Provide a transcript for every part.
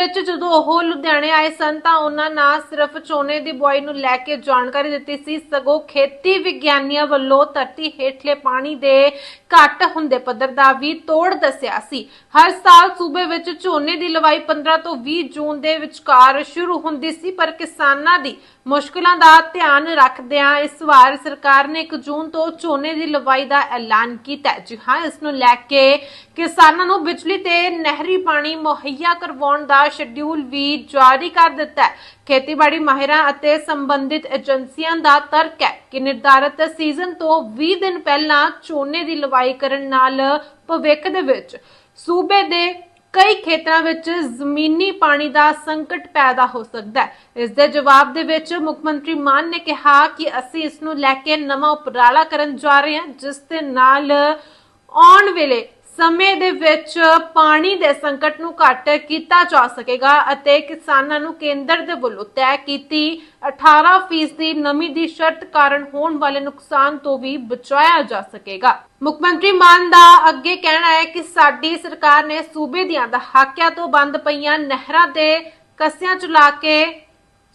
ਵਿੱਚ ਜਦੋਂ ਉਹ ਲੁਧਿਆਣੇ ਆਏ ਸਨ ਤਾਂ ਉਹਨਾਂ ਨਾ ਸਿਰਫ ਝੋਨੇ ਦੀ ਬੁਆਈ ਨੂੰ ਲੈ ਕੇ ਜਾਣਕਾਰੀ ਦਿੱਤੀ ਸੀ, ਸਗੋਂ ਖੇਤੀ ਵਿਗਿਆਨੀਆਂ ਵੱਲੋਂ ਧਰਤੀ ਹੇਠਲੇ ਪਾਣੀ ਦੇ ਘੱਟ ਹੁੰਦੇ ਪੱਧਰ ਦਾ ਵੀ ਤੋੜ ਦੱਸਿਆ ਸੀ। ਹਰ ਸਾਲ ਸੂਬੇ ਵਿੱਚ ਝੋਨੇ ਦੀ ਲਵਾਈ 15 ਤੋਂ 20 ਜੂਨ ਦੇ ਵਿਚਕਾਰ ਸ਼ੁਰੂ ਹੁੰਦੀ ਸੀ, ਪਰ ਕਿਸਾਨਾਂ ਦੀ ਮੁਸ਼ਕਲਾਂ ਦਾ ਧਿਆਨ ਰੱਖਦਿਆਂ ਇਸ ਵਾਰ ਸਰਕਾਰ ਨੇ 1 ਜੂਨ ਤੋਂ ਝੋਨੇ ਦੀ ਲਵਾਈ ਦਾ ਐਲਾਨ ਕੀਤਾ। ਜੀ ਹਾਂ, ਇਸ ਨੂੰ ਲੈ ਕੇ ਕਿਸਾਨਾਂ ਨੂੰ ਬਿਜਲੀ ਤੇ ਨਹਿਰੀ ਪਾਣੀ ਮੁਹੱਈਆ ਕਰਵਾਉਣ ਦਾ ਸ਼ਡਿਊਲ ਵੀ ਜਾਰੀ ਕਰ ਦਿੱਤਾ ਹੈ। ਖੇਤੀਬਾੜੀ ਮਾਹਿਰਾਂ ਅਤੇ ਸੰਬੰਧਿਤ ਏਜੰਸੀਆਂ ਦਾ ਤਰਕ ਹੈ ਕਿ ਨਿਰਧਾਰਤ ਸੀਜ਼ਨ ਤੋਂ 20 ਦਿਨ ਪਹਿਲਾਂ ਝੋਨੇ ਦੀ ਲਵਾਈ ਕਰਨ ਨਾਲ ਭਵਿੱਖ ਦੇ ਵਿੱਚ ਸੂਬੇ ਦੇ ਕਈ ਖੇਤਰਾਂ ਵਿੱਚ ਜ਼ਮੀਨੀ ਪਾਣੀ ਦਾ ਸੰਕਟ ਪੈਦਾ ਹੋ ਸਕਦਾ ਹੈ। ਇਸ ਦੇ ਜਵਾਬ ਦੇ ਵਿੱਚ ਮੁੱਖ ਮੰਤਰੀ ਮਾਨ ਨੇ ਕਿਹਾ ਕਿ ਅਸੀਂ ਇਸ ਨੂੰ ਲੈ ਕੇ ਨਵਾਂ ਉਪਰਾਲਾ ਕਰਨ ਜਾ ਰਹੇ ਹਾਂ, ਜਿਸ ਦੇ ਨਾਲ ਆਉਣ ਵੇਲੇ ਸਮੇਂ ਦੇ ਵਿੱਚ ਪਾਣੀ ਦੇ ਸੰਕਟ ਨੂੰ ਘੱਟ ਕੀਤਾ ਜਾ ਸਕੇਗਾ ਅਤੇ ਕਿਸਾਨਾਂ ਨੂੰ ਕੇਂਦਰ ਦੇ ਵੱਲੋਂ ਤੈਅ ਕੀਤੀ 18% ਦੀ ਨਮੀ ਦੀ ਸ਼ਰਤ ਕਾਰਨ ਹੋਣ ਵਾਲੇ ਨੁਕਸਾਨ ਤੋਂ ਵੀ ਬਚਾਇਆ ਜਾ ਸਕੇਗਾ। ਮੁੱਖ ਮੰਤਰੀ ਮਾਨ ਦਾ ਅੱਗੇ ਕਹਿਣਾ ਹੈ ਕਿ ਸਾਡੀ ਸਰਕਾਰ ਨੇ ਸੂਬੇ ਦੀਆਂ ਦਹਾਕਿਆਂ ਤੋਂ ਬੰਦ ਪਈਆਂ ਨਹਿਰਾਂ ਦੇ ਕੱਸਿਆਂ ਚਲਾ ਕੇ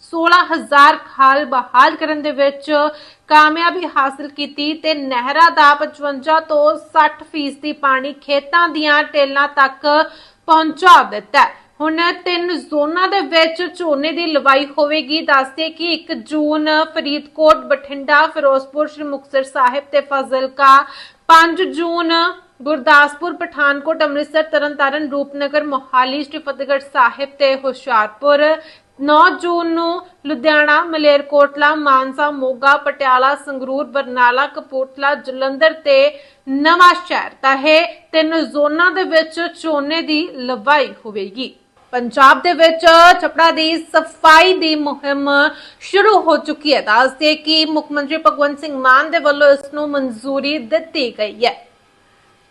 16000 ਖਾਲ ਬਹਾਲ ਕਰਨ ਦੇ ਵਿੱਚ ਕਾਮਯਾਬੀ ਹਾਸਲ ਕੀਤੀ ਤੇ ਨਹਿਰਾਂ ਦਾ 55 ਤੋਂ 60% ਫੀਸਦੀ ਪਾਣੀ ਖੇਤਾਂ ਦੀਆਂ ਟੇਲਾਂ ਤੱਕ ਪਹੁੰਚਾ ਦਿੱਤਾ ਹੈ। ਹੁਣ ਤਿੰਨ ਜ਼ੋਨਾਂ ਦੇ ਵਿੱਚ ਝੋਨੇ ਦੀ ਲਵਾਈ ਹੋਵੇਗੀ ਦੱਸਦੇ ਕਿ 1 ਜੂਨ ਫਰੀਦਕੋਟ, ਬਠਿੰਡਾ, ਫਿਰੋਜ਼ਪੁਰ, ਸ਼੍ਰੀ ਮੁਕਤਸਰ ਸਾਹਿਬ ਤੇ ਫਾਜ਼ਿਲਕਾ 5 ਜੂਨ ਗੁਰਦਾਸਪੁਰ, ਪਠਾਨਕੋਟ, ਅੰਮ੍ਰਿਤਸਰ, ਤਰਨਤਾਰਨ, ਰੂਪਨਗਰ, ਮੋਹਾਲੀ, ਸ਼੍ਰੀ ਫਤਿਹਗੜ੍ਹ ਸਾਹਿਬ ਤੇ ਹੁਸ਼ਿਆਰਪੁਰ 9 ਜੂਨ ਨੂੰ ਲੁਧਿਆਣਾ, ਮਲੇਰਕੋਟਲਾ, ਮਾਨਸਾ, ਮੋਗਾ, ਪਟਿਆਲਾ, ਸੰਗਰੂਰ, ਬਰਨਾਲਾ, ਕਪੂਰਥਲਾ, ਜਲੰਧਰ ਤੇ ਨਵਾਂ ਸ਼ਹਿਰ। ਤਾਂ ਇਹ ਤਿੰਨ ਜ਼ੋਨਾਂ ਦੇ ਵਿੱਚ ਝੋਨੇ ਦੀ ਲਵਾਈ ਹੋਵੇਗੀ। ਪੰਜਾਬ ਦੇ ਵਿੱਚ ਛਪੜਾ ਦੀ ਸਫ਼ਾਈ ਦੀ ਮੁਹਿੰਮ ਸ਼ੁਰੂ ਹੋ ਚੁੱਕੀ ਹੈ। ਦੱਸਦੇ ਕਿ ਮੁੱਖ ਮੰਤਰੀ ਭਗਵੰਤ ਸਿੰਘ ਮਾਨ ਦੇ ਵੱਲੋਂ ਇਸ ਨੂੰ ਮਨਜ਼ੂਰੀ ਦਿੱਤੀ ਗਈ ਹੈ।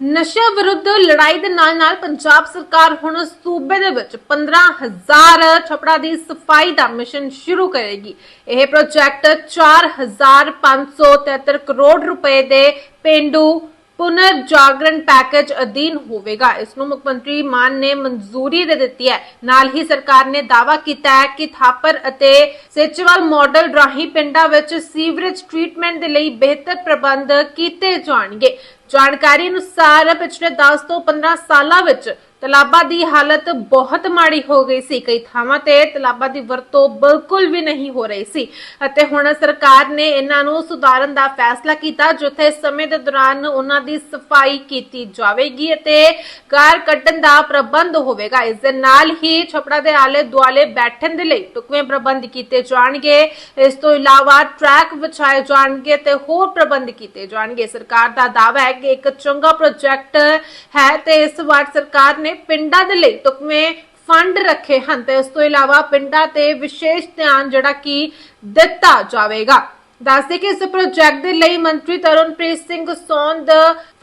ਨਸ਼ਾ ਵਿਰੁੱਧ ਲੜਾਈ ਦੇ ਨਾਲ ਨਾਲ ਪੰਜਾਬ ਸਰਕਾਰ ਹੁਣ ਸੂਬੇ ਦੇ ਵਿੱਚ 15000 ਛਪੜਾ ਦੀ ਸਫ਼ਾਈ ਦਾ ਮਿਸ਼ਨ ਸ਼ੁਰੂ ਕਰੇਗੀ। ਇਹ ਪ੍ਰੋਜੈਕਟ 4573 ਕਰੋੜ ਰੁਪਏ ਦੇ ਪਿੰਡੂ ਪੁਨਰ ਜਾਗਰਣ ਪੈਕੇਜ ਅਧੀਨ ਹੋਵੇਗਾ। ਇਸ ਨੂੰ ਮੁੱਖ ਮੰਤਰੀ ਮਾਨ ਨੇ ਮਨਜ਼ੂਰੀ ਦੇ ਦਿੱਤੀ ਹੈ। ਨਾਲ ਹੀ ਸਰਕਾਰ ਨੇ ਦਾਅਵਾ ਕੀਤਾ ਹੈ ਕਿ ਥਾਪਰ ਅਤੇ ਸੇਚਵਾਲ ਮਾਡਲ ਰਾਹੀਂ ਪਿੰਡਾਂ ਵਿੱਚ ਸੀਵਰੇਜ ਟ੍ਰੀਟਮੈਂਟ ਦੇ ਲਈ ਬਿਹਤਰ ਪ੍ਰਬੰਧ ਕੀਤੇ ਜਾਣਗੇ। ਜਾਣਕਾਰੀ ਅਨੁਸਾਰ ਪਿਛਲੇ 10 ਤੋਂ 15 ਸਾਲਾਂ ਵਿੱਚ ਤਲਾਬਾਂ ਦੀ ਹਾਲਤ ਬਹੁਤ ਮਾੜੀ ਹੋ ਗਈ ਸੀ। ਕਈ ਥਾਵਾਂ ਤੇ ਤਲਾਬਾਂ ਦੀ ਵਰਤੋਂ ਬਿਲਕੁਲ ਵੀ ਨਹੀਂ ਹੋ ਰਹੀ ਸੀ। ਅਤੇ ਹੁਣ ਸਰਕਾਰ ਨੇ ਇਹਨਾਂ ਨੂੰ ਸੁਧਾਰਨ ਦਾ ਫੈਸਲਾ ਕੀਤਾ ਜਿੱਥੇ ਸਮੇਂ ਦੇ ਦੌਰਾਨ ਉਹਨਾਂ ਦੀ ਸਫ਼ਾਈ ਕੀਤੀ ਜਾਵੇਗੀ ਅਤੇ ਕਾਰ ਕੱਢਣ ਦਾ ਪ੍ਰਬੰਧ ਹੋਵੇਗਾ। ਇਸ ਦੇ ਨਾਲ ਹੀ ਛਪੜਾ ਦੇ ਆਲੇ ਦੁਆਲੇ ਬੈਠਣ ਦੇ ਲਈ ਟੁਕਵੇਂ ਪ੍ਰਬੰਧ ਕੀਤੇ ਜਾਣਗੇ। ਇਸ ਤੋਂ ਇਲਾਵਾ ਟਰੈਕ ਵਿਛਾਏ ਜਾਣਗੇ ਤੇ ਹੋਰ ਪ੍ਰਬੰਧ ਕੀਤੇ ਜਾਣਗੇ। ਸਰਕਾਰ ਦਾ ਦਾਅਵਾ ਹੈ ਕਿ ਇੱਕ ਚੰਗਾ ਪ੍ਰੋਜੈਕਟ ਹੈ ਤੇ ਇਸ ਵਾਰ ਸਰਕਾਰ ਨੇ ਪਿੰਡਾਂ ਦੇ ਲਈ ਟੁਕਵੇਂ ਫੰਡ ਰੱਖੇ ਹਨ ਤੇ ਇਸ ਤੋਂ ਇਲਾਵਾ ਪਿੰਡਾਂ ਤੇ ਵਿਸ਼ੇਸ਼ ਧਿਆਨ ਜਿਹੜਾ ਕਿ ਦਿੱਤਾ ਜਾਵੇਗਾ। ਦੱਸਦੇ ਕਿ ਇਸ ਪ੍ਰੋਜੈਕਟ ਦੇ ਲਈ ਮੰਤਰੀ ਤਰਨਪ੍ਰੀਤ ਸਿੰਘ ਸੌਂਦ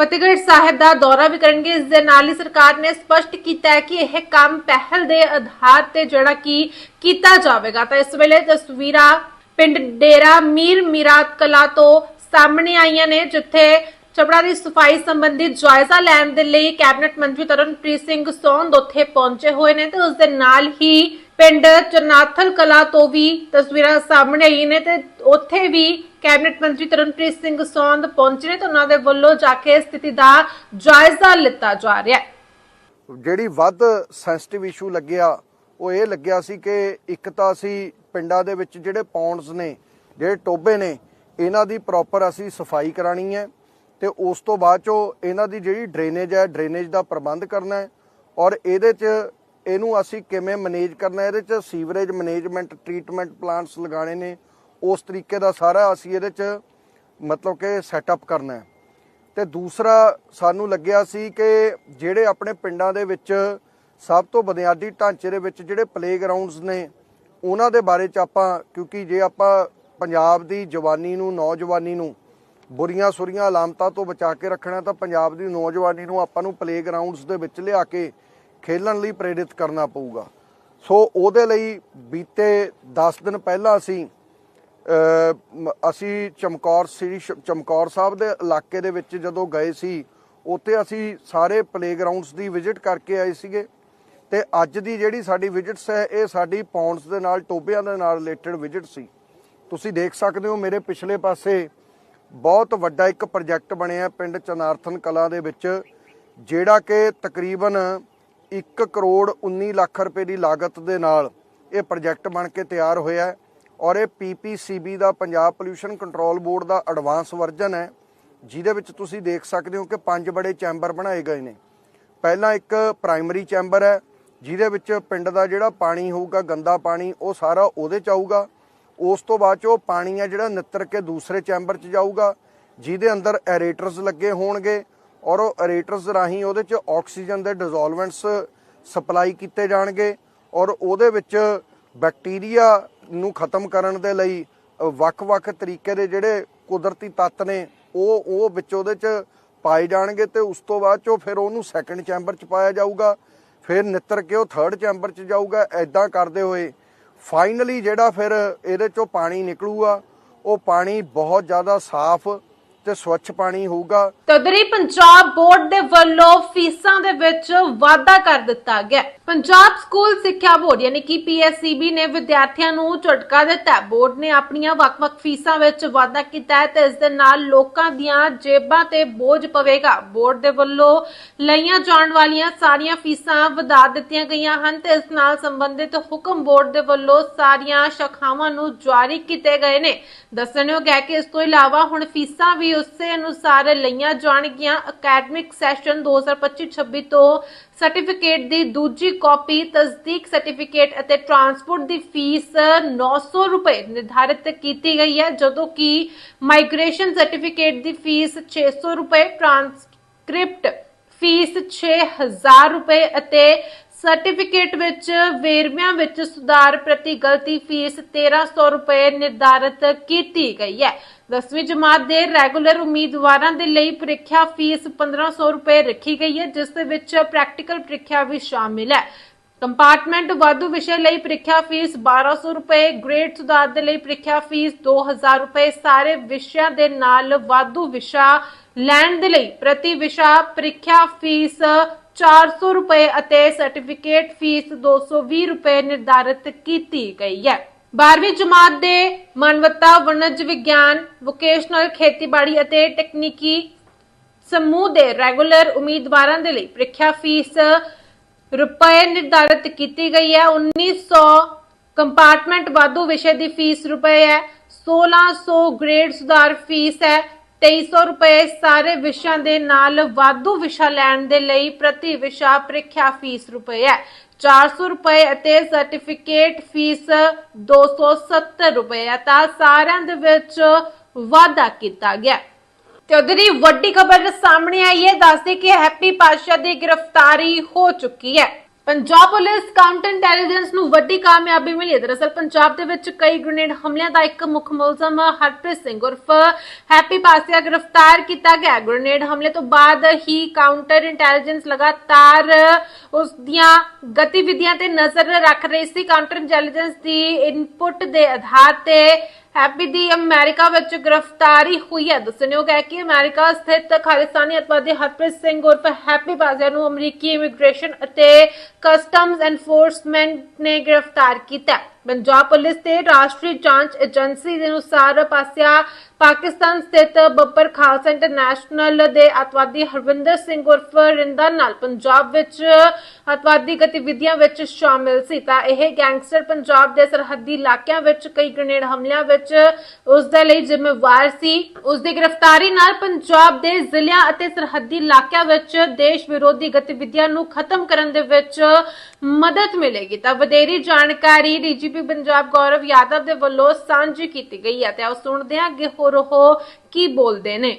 ਫਤਿਹਗੜ੍ਹ ਸਾਹਿਬ ਦਾ ਦੌਰਾ ਵੀ ਕਰਨਗੇ। ਇਸ ਦੇ ਨਾਲ ਹੀ ਸਰਕਾਰ ਨੇ ਸਪਸ਼ਟ ਕੀਤਾ ਹੈ ਕਿ ਇਹ ਕੰਮ ਪਹਿਲ ਦੇ ਆਧਾਰ ਤੇ ਜਿਹੜਾ ਕਿ ਕੀਤਾ ਜਾਵੇਗਾ। ਤਾਂ ਇਸ ਵੇਲੇ ਤਸਵੀਰਾਂ ਪਿੰਡ ਡੇਰਾ ਮੀਰ ਮਿਰਾਤ ਕਲਾ ਤੋਂ ਸਾਹਮਣੇ ਆਈਆਂ ਨੇ, ਜਿੱਥੇ ਚਪੜਾ ਦੀ ਸਫ਼ਾਈ ਸੰਬੰਧੀ ਜਾਇਜ਼ਾ ਲੈਣ ਦੇ ਲਈ ਕੈਬਨਿਟ ਮੰਤਰੀ ਤਰਨਪ੍ਰੀਤ ਸਿੰਘ ਸੌਂਦ ਉੱਥੇ ਪਹੁੰਚੇ ਹੋਏ ਨੇ ਤੇ ਉਸ ਦੇ ਨਾਲ ਹੀ ਪਿੰਡ ਚਨਾਥਲ ਕਲਾ ਤੋਂ ਵੀ ਤਸਵੀਰਾਂ ਸਾਹਮਣੇ ਆਈ ਨੇ ਤੇ ਉੱਥੇ ਵੀ ਕੈਬਨਿਟ ਮੰਤਰੀ ਤਰਨਪ੍ਰੀਤ ਸਿੰਘ ਸੌਂਦ ਪਹੁੰਚੇ ਨੇ ਤੇ ਉਹਨਾਂ ਦੇ ਵੱਲੋਂ ਜਾ ਕੇ ਸਥਿਤੀ ਦਾ ਜਾਇਜ਼ਾ ਲਿੱਤਾ ਜਾ ਰਿਹਾ ਹੈ। ਜਿਹੜੀ ਵੱਧ ਸੈਂਸਿਟਿਵ ਇਸ਼ੂ ਲੱਗਿਆ, ਉਹ ਇਹ ਲੱਗਿਆ ਸੀ ਕਿ ਇੱਕ ਤਾਂ ਅਸੀਂ ਪਿੰਡਾਂ ਦੇ ਵਿੱਚ ਜਿਹੜੇ ਪੌਂਡਸ ਨੇ, ਜਿਹੜੇ ਟੋਬੇ ਨੇ, ਇਹਨਾਂ ਦੀ ਪ੍ਰੋਪਰ ਅਸੀਂ ਸਫ਼ਾਈ ਕਰਾਣੀ ਹੈ। ਤੇ ਉਸ ਤੋਂ ਬਾਅਦ ਚੋਂ ਇਹਨਾਂ ਦੀ ਜਿਹੜੀ ਡਰੇਨੇਜ ਹੈ, ਡਰੇਨੇਜ ਦਾ ਪ੍ਰਬੰਧ ਕਰਨਾ ਹੈ ਔਰ ਇਹਦੇ 'ਚ ਇਹਨੂੰ ਅਸੀਂ ਕਿਵੇਂ ਮੈਨੇਜ ਕਰਨਾ ਇਹਦੇ 'ਚ ਸੀਵਰੇਜ ਮੈਨੇਜਮੈਂਟ, ਟ੍ਰੀਟਮੈਂਟ ਪਲਾਂਟਸ ਲਗਾਣੇ ਨੇ। ਉਸ ਤਰੀਕੇ ਦਾ ਸਾਰਾ ਅਸੀਂ ਇਹਦੇ 'ਚ ਮਤਲਬ ਕਿ ਸੈਟਅਪ ਕਰਨਾ ਹੈ। ਤੇ ਦੂਸਰਾ ਸਾਨੂੰ ਲੱਗਿਆ ਸੀ ਕਿ ਜਿਹੜੇ ਆਪਣੇ ਪਿੰਡਾਂ ਦੇ ਵਿੱਚ ਸਭ ਤੋਂ ਬੁਨਿਆਦੀ ਢਾਂਚੇ ਦੇ ਵਿੱਚ ਜਿਹੜੇ ਪਲੇਗਰਾਉਂਡਸ ਨੇ, ਉਹਨਾਂ ਦੇ ਬਾਰੇ ਚ ਆਪਾਂ ਕਿਉਂਕਿ ਜੇ ਆਪਾਂ ਪੰਜਾਬ ਦੀ ਜਵਾਨੀ ਨੂੰ, ਨੌਜਵਾਨੀ ਨੂੰ ਬੁਰੀਆਂ ਸੁਰੀਆਂ ਅਲਾਮਤਾਂ ਤੋਂ ਬਚਾ ਕੇ ਰੱਖਣਾ ਤਾਂ ਪੰਜਾਬ ਦੀ ਨੌਜਵਾਨੀ ਨੂੰ ਆਪਾਂ ਨੂੰ ਪਲੇਗਰਾਉਂਡਸ ਦੇ ਵਿੱਚ ਲਿਆ ਕੇ ਖੇਲਣ ਲਈ ਪ੍ਰੇਰਿਤ ਕਰਨਾ ਪਊਗਾ। ਸੋ ਉਹਦੇ ਲਈ ਬੀਤੇ 10 ਦਿਨ ਪਹਿਲਾਂ ਅਸੀਂ ਅਸੀਂ ਚਮਕੌਰ ਸ੍ਰੀ ਚਮਕੌਰ ਸਾਹਿਬ ਦੇ ਇਲਾਕੇ ਦੇ ਵਿੱਚ ਜਦੋਂ ਗਏ ਸੀ, ਉੱਥੇ ਅਸੀਂ ਸਾਰੇ ਪਲੇਗਰਾਉਂਡਸ ਦੀ ਵਿਜ਼ਿਟ ਕਰਕੇ ਆਏ ਸੀਗੇ ਤੇ ਅੱਜ ਦੀ ਜਿਹੜੀ ਸਾਡੀ ਵਿਜ਼ਿਟਸ ਹੈ, ਇਹ ਸਾਡੀ ਪੌਂਡਸ ਦੇ ਨਾਲ ਟੋਬਿਆਂ ਦੇ ਨਾਲ ਰਿਲੇਟਡ ਵਿਜ਼ਿਟ ਸੀ। ਤੁਸੀਂ ਦੇਖ ਸਕਦੇ ਹੋ ਮੇਰੇ ਪਿਛਲੇ ਪਾਸੇ ਬਹੁਤ ਵੱਡਾ ਇੱਕ ਪ੍ਰੋਜੈਕਟ ਬਣਿਆ ਪਿੰਡ ਚਨਾਰਥਨ ਕਲਾ ਦੇ ਵਿੱਚ, ਜਿਹੜਾ ਕਿ ਤਕਰੀਬਨ 1 ਕਰੋੜ 19 ਲੱਖ ਰੁਪਏ ਦੀ ਲਾਗਤ ਦੇ ਨਾਲ ਇਹ ਪ੍ਰੋਜੈਕਟ ਬਣ ਕੇ ਤਿਆਰ ਹੋਇਆ ਹੈ ਔਰ ਇਹ ਪੀਪੀਸੀਬੀ ਦਾ ਪੰਜਾਬ ਪੋਲਿਊਸ਼ਨ ਕੰਟਰੋਲ ਬੋਰਡ ਦਾ ਐਡਵਾਂਸ ਵਰਜ਼ਨ ਹੈ, ਜਿਹਦੇ ਵਿੱਚ ਤੁਸੀਂ ਦੇਖ ਸਕਦੇ ਹੋ ਕਿ ਪੰਜ ਬੜੇ ਚੈਂਬਰ ਬਣਾਏ ਗਏ ਨੇ। ਪਹਿਲਾਂ ਇੱਕ ਪ੍ਰਾਇਮਰੀ ਚੈਂਬਰ ਹੈ, ਜਿਹਦੇ ਵਿੱਚ ਪਿੰਡ ਦਾ ਜਿਹੜਾ ਪਾਣੀ ਹੋਊਗਾ, ਗੰਦਾ ਪਾਣੀ, ਉਹ ਸਾਰਾ ਉਹਦੇ ਚ ਆਊਗਾ। ਉਸ ਤੋਂ ਬਾਅਦ ਚ ਉਹ ਪਾਣੀ ਹੈ ਜਿਹੜਾ ਨਿੱਤਰ ਕੇ ਦੂਸਰੇ ਚੈਂਬਰ ਚ ਜਾਊਗਾ, ਜਿਹਦੇ ਅੰਦਰ ਐਰੇਟਰਸ ਲੱਗੇ ਹੋਣਗੇ ਔਰ ਉਹ ਐਰੇਟਰਸ ਰਾਹੀਂ ਉਹਦੇ ਚ ਆਕਸੀਜਨ ਦੇ ਡਿਸੋਲਵੈਂਟਸ ਸਪਲਾਈ ਕੀਤੇ ਜਾਣਗੇ ਔਰ ਉਹਦੇ ਵਿੱਚ ਬੈਕਟੀਰੀਆ ਨੂੰ ਖਤਮ ਕਰਨ ਦੇ ਲਈ ਵੱਖ-ਵੱਖ ਤਰੀਕੇ ਦੇ ਜਿਹੜੇ ਕੁਦਰਤੀ ਤੱਤ ਨੇ, ਉਹ ਉਹ ਵਿੱਚ ਉਹਦੇ ਚ ਪਾਏ ਜਾਣਗੇ ਤੇ ਉਸ ਤੋਂ ਬਾਅਦ ਚੋਂ ਫਿਰ ਉਹਨੂੰ ਸੈਕੰਡ ਚੈਂਬਰ ਚ ਪਾਇਆ ਜਾਊਗਾ, ਫਿਰ ਨਿੱਤਰ ਕੇ ਉਹ ਥਰਡ ਚੈਂਬਰ ਚ ਜਾਊਗਾ ਐਦਾਂ ਕਰਦੇ ਹੋਏ ਫਾਈਨਲੀ ਜਿਹੜਾ ਫਿਰ ਇਹਦੇ ਚੋਂ ਪਾਣੀ ਨਿਕਲੂਗਾ, ਉਹ ਪਾਣੀ ਬਹੁਤ ਜ਼ਿਆਦਾ ਸਾਫ਼ ਤੇ ਸਵੱਛ ਪਾਣੀ ਹੋਊਗਾ। ਤਦਰੀ ਪੰਜਾਬ ਬੋਰਡ ਦੇ ਵੱਲੋਂ ਫੀਸਾਂ ਦੇ ਵਿੱਚ ਵਾਧਾ ਕਰ ਦਿੱਤਾ ਗਿਆ। ਪੰਜਾਬ ਸਕੂਲ ਸਿੱਖਿਆ ਬੋਰਡ, ਯਾਨੀ ਕਿ ਪੀਐਸਸੀਬੀ ਨੇ ਵਿਦਿਆਰਥੀਆਂ ਨੂੰ ਝਟਕਾ ਦਿੱਤਾ। ਬੋਰਡ ਨੇ ਆਪਣੀਆਂ ਵੱਖ-ਵੱਖ ਫੀਸਾਂ ਵਿੱਚ ਵਾਧਾ ਕੀਤਾ ਹੈ ਤੇ ਇਸ ਦੇ ਨਾਲ ਲੋਕਾਂ ਦੀਆਂ ਜੇਬਾਂ ਤੇ ਬੋਝ ਪਵੇਗਾ। ਬੋਰਡ ਦੇ ਵੱਲੋਂ ਲਈਆਂ ਜਾਣ ਵਾਲੀਆਂ ਸਾਰੀਆਂ ਫੀਸਾਂ ਵਧਾ ਦਿੱਤੀਆਂ ਗਈਆਂ ਹਨ ਤੇ ਇਸ ਨਾਲ ਸੰਬੰਧਿਤ ਹੁਕਮ ਬੋਰਡ ਦੇ ਵੱਲੋਂ ਸਾਰੀਆਂ ਸ਼ਾਖਾਵਾਂ ਨੂੰ ਜਾਰੀ ਕੀਤੇ ਗਏ ਨੇ। ਦੱਸਣਯੋਗ ਹੈ ਕਿ ਇਸ ਤੋਂ ਇਲਾਵਾ ਹੁਣ ਫੀਸਾਂ ਵੀ ਉਸੇ ਅਨੁਸਾਰ ਲਈਆਂ ਜਾਣਗੀਆਂ। ਅਕੈਡਮਿਕ ਸੈਸ਼ਨ 2025-26 ਤੋਂ ਸਰਟੀਫਿਕੇਟ ਦੀ ਦੂਜੀ ਕਾਪੀ, ਤਸਦੀਕ ਸਰਟੀਫਿਕੇਟ ਅਤੇ ਟਰਾਂਸਪੋਰਟ ਦੀ ਫੀਸ 900 ਰੁਪਏ ਨਿਰਧਾਰਿਤ ਕੀਤੀ ਗਈ ਹੈ, ਜਦੋਂ ਕਿ ਮਾਈਗ੍ਰੇਸ਼ਨ ਸਰਟੀਫਿਕੇਟ ਦੀ ਫੀਸ 600 ਰੁਪਏ, ਟ੍ਰਾਂਸਕ੍ਰਿਪਟ ਫੀਸ 6000 ਰੁਪਏ ਅਤੇ ਸਰਟੀਫਿਕੇਟ ਵਿੱਚ ਵੇਰਵਿਆਂ ਵਿੱਚ ਸੁਧਾਰ ਪ੍ਰਤੀ ਗਲਤੀ ਫੀਸ 1300 ਰੁਪਏ ਨਿਰਧਾਰਿਤ ਕੀਤੀ ਗਈ ਹੈ। 10ਵੀਂ ਜਮਾਤ ਦੇ ਰੈਗੂਲਰ ਉਮੀਦਵਾਰਾਂ ਦੇ ਲਈ ਪ੍ਰੀਖਿਆ ਫੀਸ 1500 ਰੁਪਏ ਰੱਖੀ ਗਈ ਹੈ, ਜਿਸ ਦੇ ਵਿੱਚ ਪ੍ਰੈਕਟੀਕਲ ਪ੍ਰੀਖਿਆ ਵੀ ਸ਼ਾਮਿਲ ਹੈ। ਕੰਪਾਰਟਮੈਂਟ ਵਾਧੂ ਵਿਸ਼ੇ ਲਈ ਪ੍ਰੀਖਿਆ ਫੀਸ 1200 ਰੁਪਏ, ਗ੍ਰੇਡ ਸੁਧਾਰ ਦੇ ਲਈ ਪ੍ਰੀਖਿਆ ਫੀਸ 2000 ਰੁਪਏ, ਸਾਰੇ ਵਿਸ਼ਿਆਂ ਦੇ ਨਾਲ ਵਾਧੂ ਵਿਸ਼ਾ ਲੈਣ ਦੇ ਲਈ ਪ੍ਰਤੀ ਵਿਸ਼ਾ ਪ੍ਰੀਖਿਆ ਫੀਸ 400 ਰੁਪਏ ਅਤੇ ਸਰਟੀਫਿਕੇਟ ਫੀਸ 220 ਰੁਪਏ ਨਿਰਧਾਰਿਤ ਕੀਤੀ ਗਈ ਹੈ। 12ਵੀਂ ਜਮਾਤ ਦੇ ਮਾਨਵਤਾ, ਵਣਜ ਵਿਗਿਆਨ, ਵੋਕੇਸ਼ਨਲ ਖੇਤੀਬਾੜੀ ਅਤੇ ਤਕਨੀਕੀ ਸਮੂਹ ਦੇ ਰੈਗੂਲਰ ਉਮੀਦਵਾਰਾਂ ਦੇ ਲਈ ਪ੍ਰੀਖਿਆ ਫੀਸ ਰੁਪਏ ਨਿਰਧਾਰਿਤ ਕੀਤੀ ਗਈ ਹੈ। 1900 ਕੰਪਾਰਟਮੈਂਟ ਵਾਧੂ ਵਿਸ਼ੇ ਦੀ ਫੀਸ ਰੁਪਏ ਹੈ। 1600 ਗ੍ਰੇਡ ਸੁਧਾਰ ਫੀਸ ਹੈ। 2300 ਰੁਪਏ ਸਾਰੇ ਵਿਸ਼ਿਆਂ ਦੇ ਨਾਲ ਵਾਧੂ ਵਿਸ਼ਾ ਲੈਣ ਦੇ ਲਈ ਪ੍ਰਤੀ ਵਿਸ਼ਾ ਪ੍ਰੀਖਿਆ ਫੀਸ ਰੁਪਏ ਹੈ। 400 ਰੁਪਏ ਅਤੇ ਸਰਟੀਫਿਕੇਟ ਫੀਸ 270 ਰੁਪਏ ਹੈ ਤਾਂ ਸਾਰਿਆਂ ਦੇ ਵਿੱਚ ਵਾਧਾ ਕੀਤਾ ਗਿਆ ਤੇ ਤੇ ਉਧਰੀ ਵੱਡੀ ਖਬਰ ਸਾਹਮਣੇ ਆਈ ਹੈ। ਦੱਸਦੇ ਕਿ ਹੈਪੀ ਪਾਸ਼ਾ ਦੀ ਗ੍ਰਿਫਤਾਰੀ ਹੋ ਚੁੱਕੀ ਹੈ। ਪੰਜਾਬ ਪੁਲਿਸ ਕਾਊਂਟਰ ਇੰਟੈਲੀਜੈਂਸ ਨੂੰ ਵੱਡੀ ਕਾਮਯਾਬੀ ਮਿਲੀ ਹੈ। ਦਰਅਸਲ ਪੰਜਾਬ ਦੇ ਵਿੱਚ ਕਈ ਗ੍ਰੇਨੇਡ ਹਮਲਿਆਂ ਦਾ ਇੱਕ ਮੁੱਖ ਮੁਲਜ਼ਮ ਹਰਪ੍ਰੀਤ ਸਿੰਘ ਉਰਫ ਹੈਪੀ ਪਾਸਿਆ ਗ੍ਰਿਫਤਾਰ ਕੀਤਾ ਗਿਆ। ਗ੍ਰੇਨੇਡ ਹਮਲੇ ਤੋਂ ਬਾਅਦ ਹੀ ਕਾਊਂਟਰ ਇੰਟੈਲੀਜੈਂਸ ਲਗਾਤਾਰ ਉਸ ਦੀਆਂ ਗਤੀਵਿਧੀਆਂ ਤੇ ਨਜ਼ਰ ਰੱਖ ਰਹੀ ਸੀ। ਕਾਊਂਟਰ ਇੰਟੈਲੀਜੈਂਸ ਦੀ ਇਨਪੁਟ ਦੇ ਆਧਾਰ ਤੇ ਹੈਪੀ ਦੀ ਅਮਰੀਕਾ ਵਿੱਚ ਗ੍ਰਿਫਤਾਰੀ ਹੋਈ ਹੈ। ਦੱਸਣਯੋਗ ਹੈ ਕਿ ਅਮਰੀਕਾ ਸਥਿਤ ਖਾਲਿਸਤਾਨੀ ਅਤਵਾਦੀ ਹਰਪ੍ਰੀਤ ਸਿੰਘ ਉਰਫ ਹੈਪੀ ਬਾਜ਼ਿਆ ਨੂੰ ਅਮਰੀਕੀ ਇਮੀਗ੍ਰੇਸ਼ਨ ਅਤੇ ਕਸਟਮਜ਼ ਐਨਫੋਰਸਮੈਂਟ ਨੇ ਗ੍ਰਿਫਤਾਰ ਕੀਤਾ ਪੰਜਾਬ ਪੁਲਿਸ ਤੇ ਰਾਸ਼ਟਰੀ ਜਾਂਚ ਏਜੰਸੀ ਦੇ ਅਨੁਸਾਰ ਪਾਸਿਆ ਪਾਕਿਸਤਾਨ ਸਥਿਤ ਬੱਬਰ ਖਾਲਸਾ ਇੰਟਰਨੈਸ਼ਨਲ ਦੇ ਅਤਵਾਦੀ ਹਰਵਿੰਦਰ ਸਿੰਘ ਉਰਫ ਰਿੰਦਾ ਨਾਲ ਪੰਜਾਬ ਵਿੱਚ ਅਤਵਾਦੀ ਗਤੀਵਿਧੀਆਂ ਵਿੱਚ ਸ਼ਾਮਿਲ ਸੀ। ਤਾਂ ਇਹ ਗੈਂਗਸਟਰ ਪੰਜਾਬ ਦੇ ਸਰਹੱਦੀ ਇਲਾਕਿਆਂ ਵਿੱਚ ਕਈ ਗ੍ਰੇਨੇਡ ਹਮਲਿਆਂ ਵਿੱਚ ਉਸ ਦੇ ਲਈ ਜ਼ਿੰਮੇਵਾਰ ਸੀ। ਉਸ ਦੀ ਗ੍ਰਿਫਤਾਰੀ ਨਾਲ ਪੰਜਾਬ ਦੇ ਜ਼ਿਲ੍ਹਿਆਂ ਅਤੇ ਸਰਹੱਦੀ ਇਲਾਕਿਆਂ ਵਿੱਚ ਦੇਸ਼ ਵਿਰੋਧੀ ਗਤੀਵਿਧੀਆਂ ਨੂੰ ਖਤਮ ਕਰਨ ਦੇ ਵਿੱਚ ਮਦਦ ਮਿਲੇਗੀ। ਤਾਂ ਵਧੇਰੀ ਜਾਣਕਾਰੀ ਡੀਜੀਪੀ ਪੰਜਾਬ ਗੌਰਵ ਯਾਦਵ ਦੇ ਵੱਲੋਂ ਸਾਂਝੀ ਕੀਤੀ ਗਈ ਹੈ ਤੇ ਆਓ ਸੁਣਦੇ ਹਾਂ ਅੱਗੇ ਹੋਰ ਉਹ ਕੀ ਬੋਲਦੇ ਨੇ।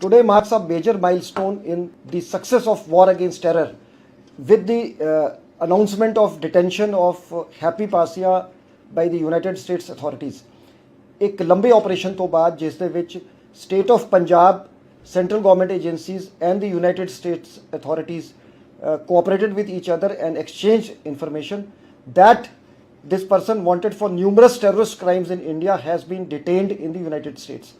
Today marks a major milestone in the success of war against terror. with the uh, announcement of detention of uh, Happy Pasia by the United States authorities. ਇੱਕ ਲੰਬੇ ਆਪਰੇਸ਼ਨ ਤੋਂ ਬਾਅਦ ਜਿਸ ਦੇ ਵਿੱਚ state of Punjab central government agencies and the United States authorities cooperated with each other and exchanged information that this person wanted for numerous terrorist crimes in India has been detained in the United States.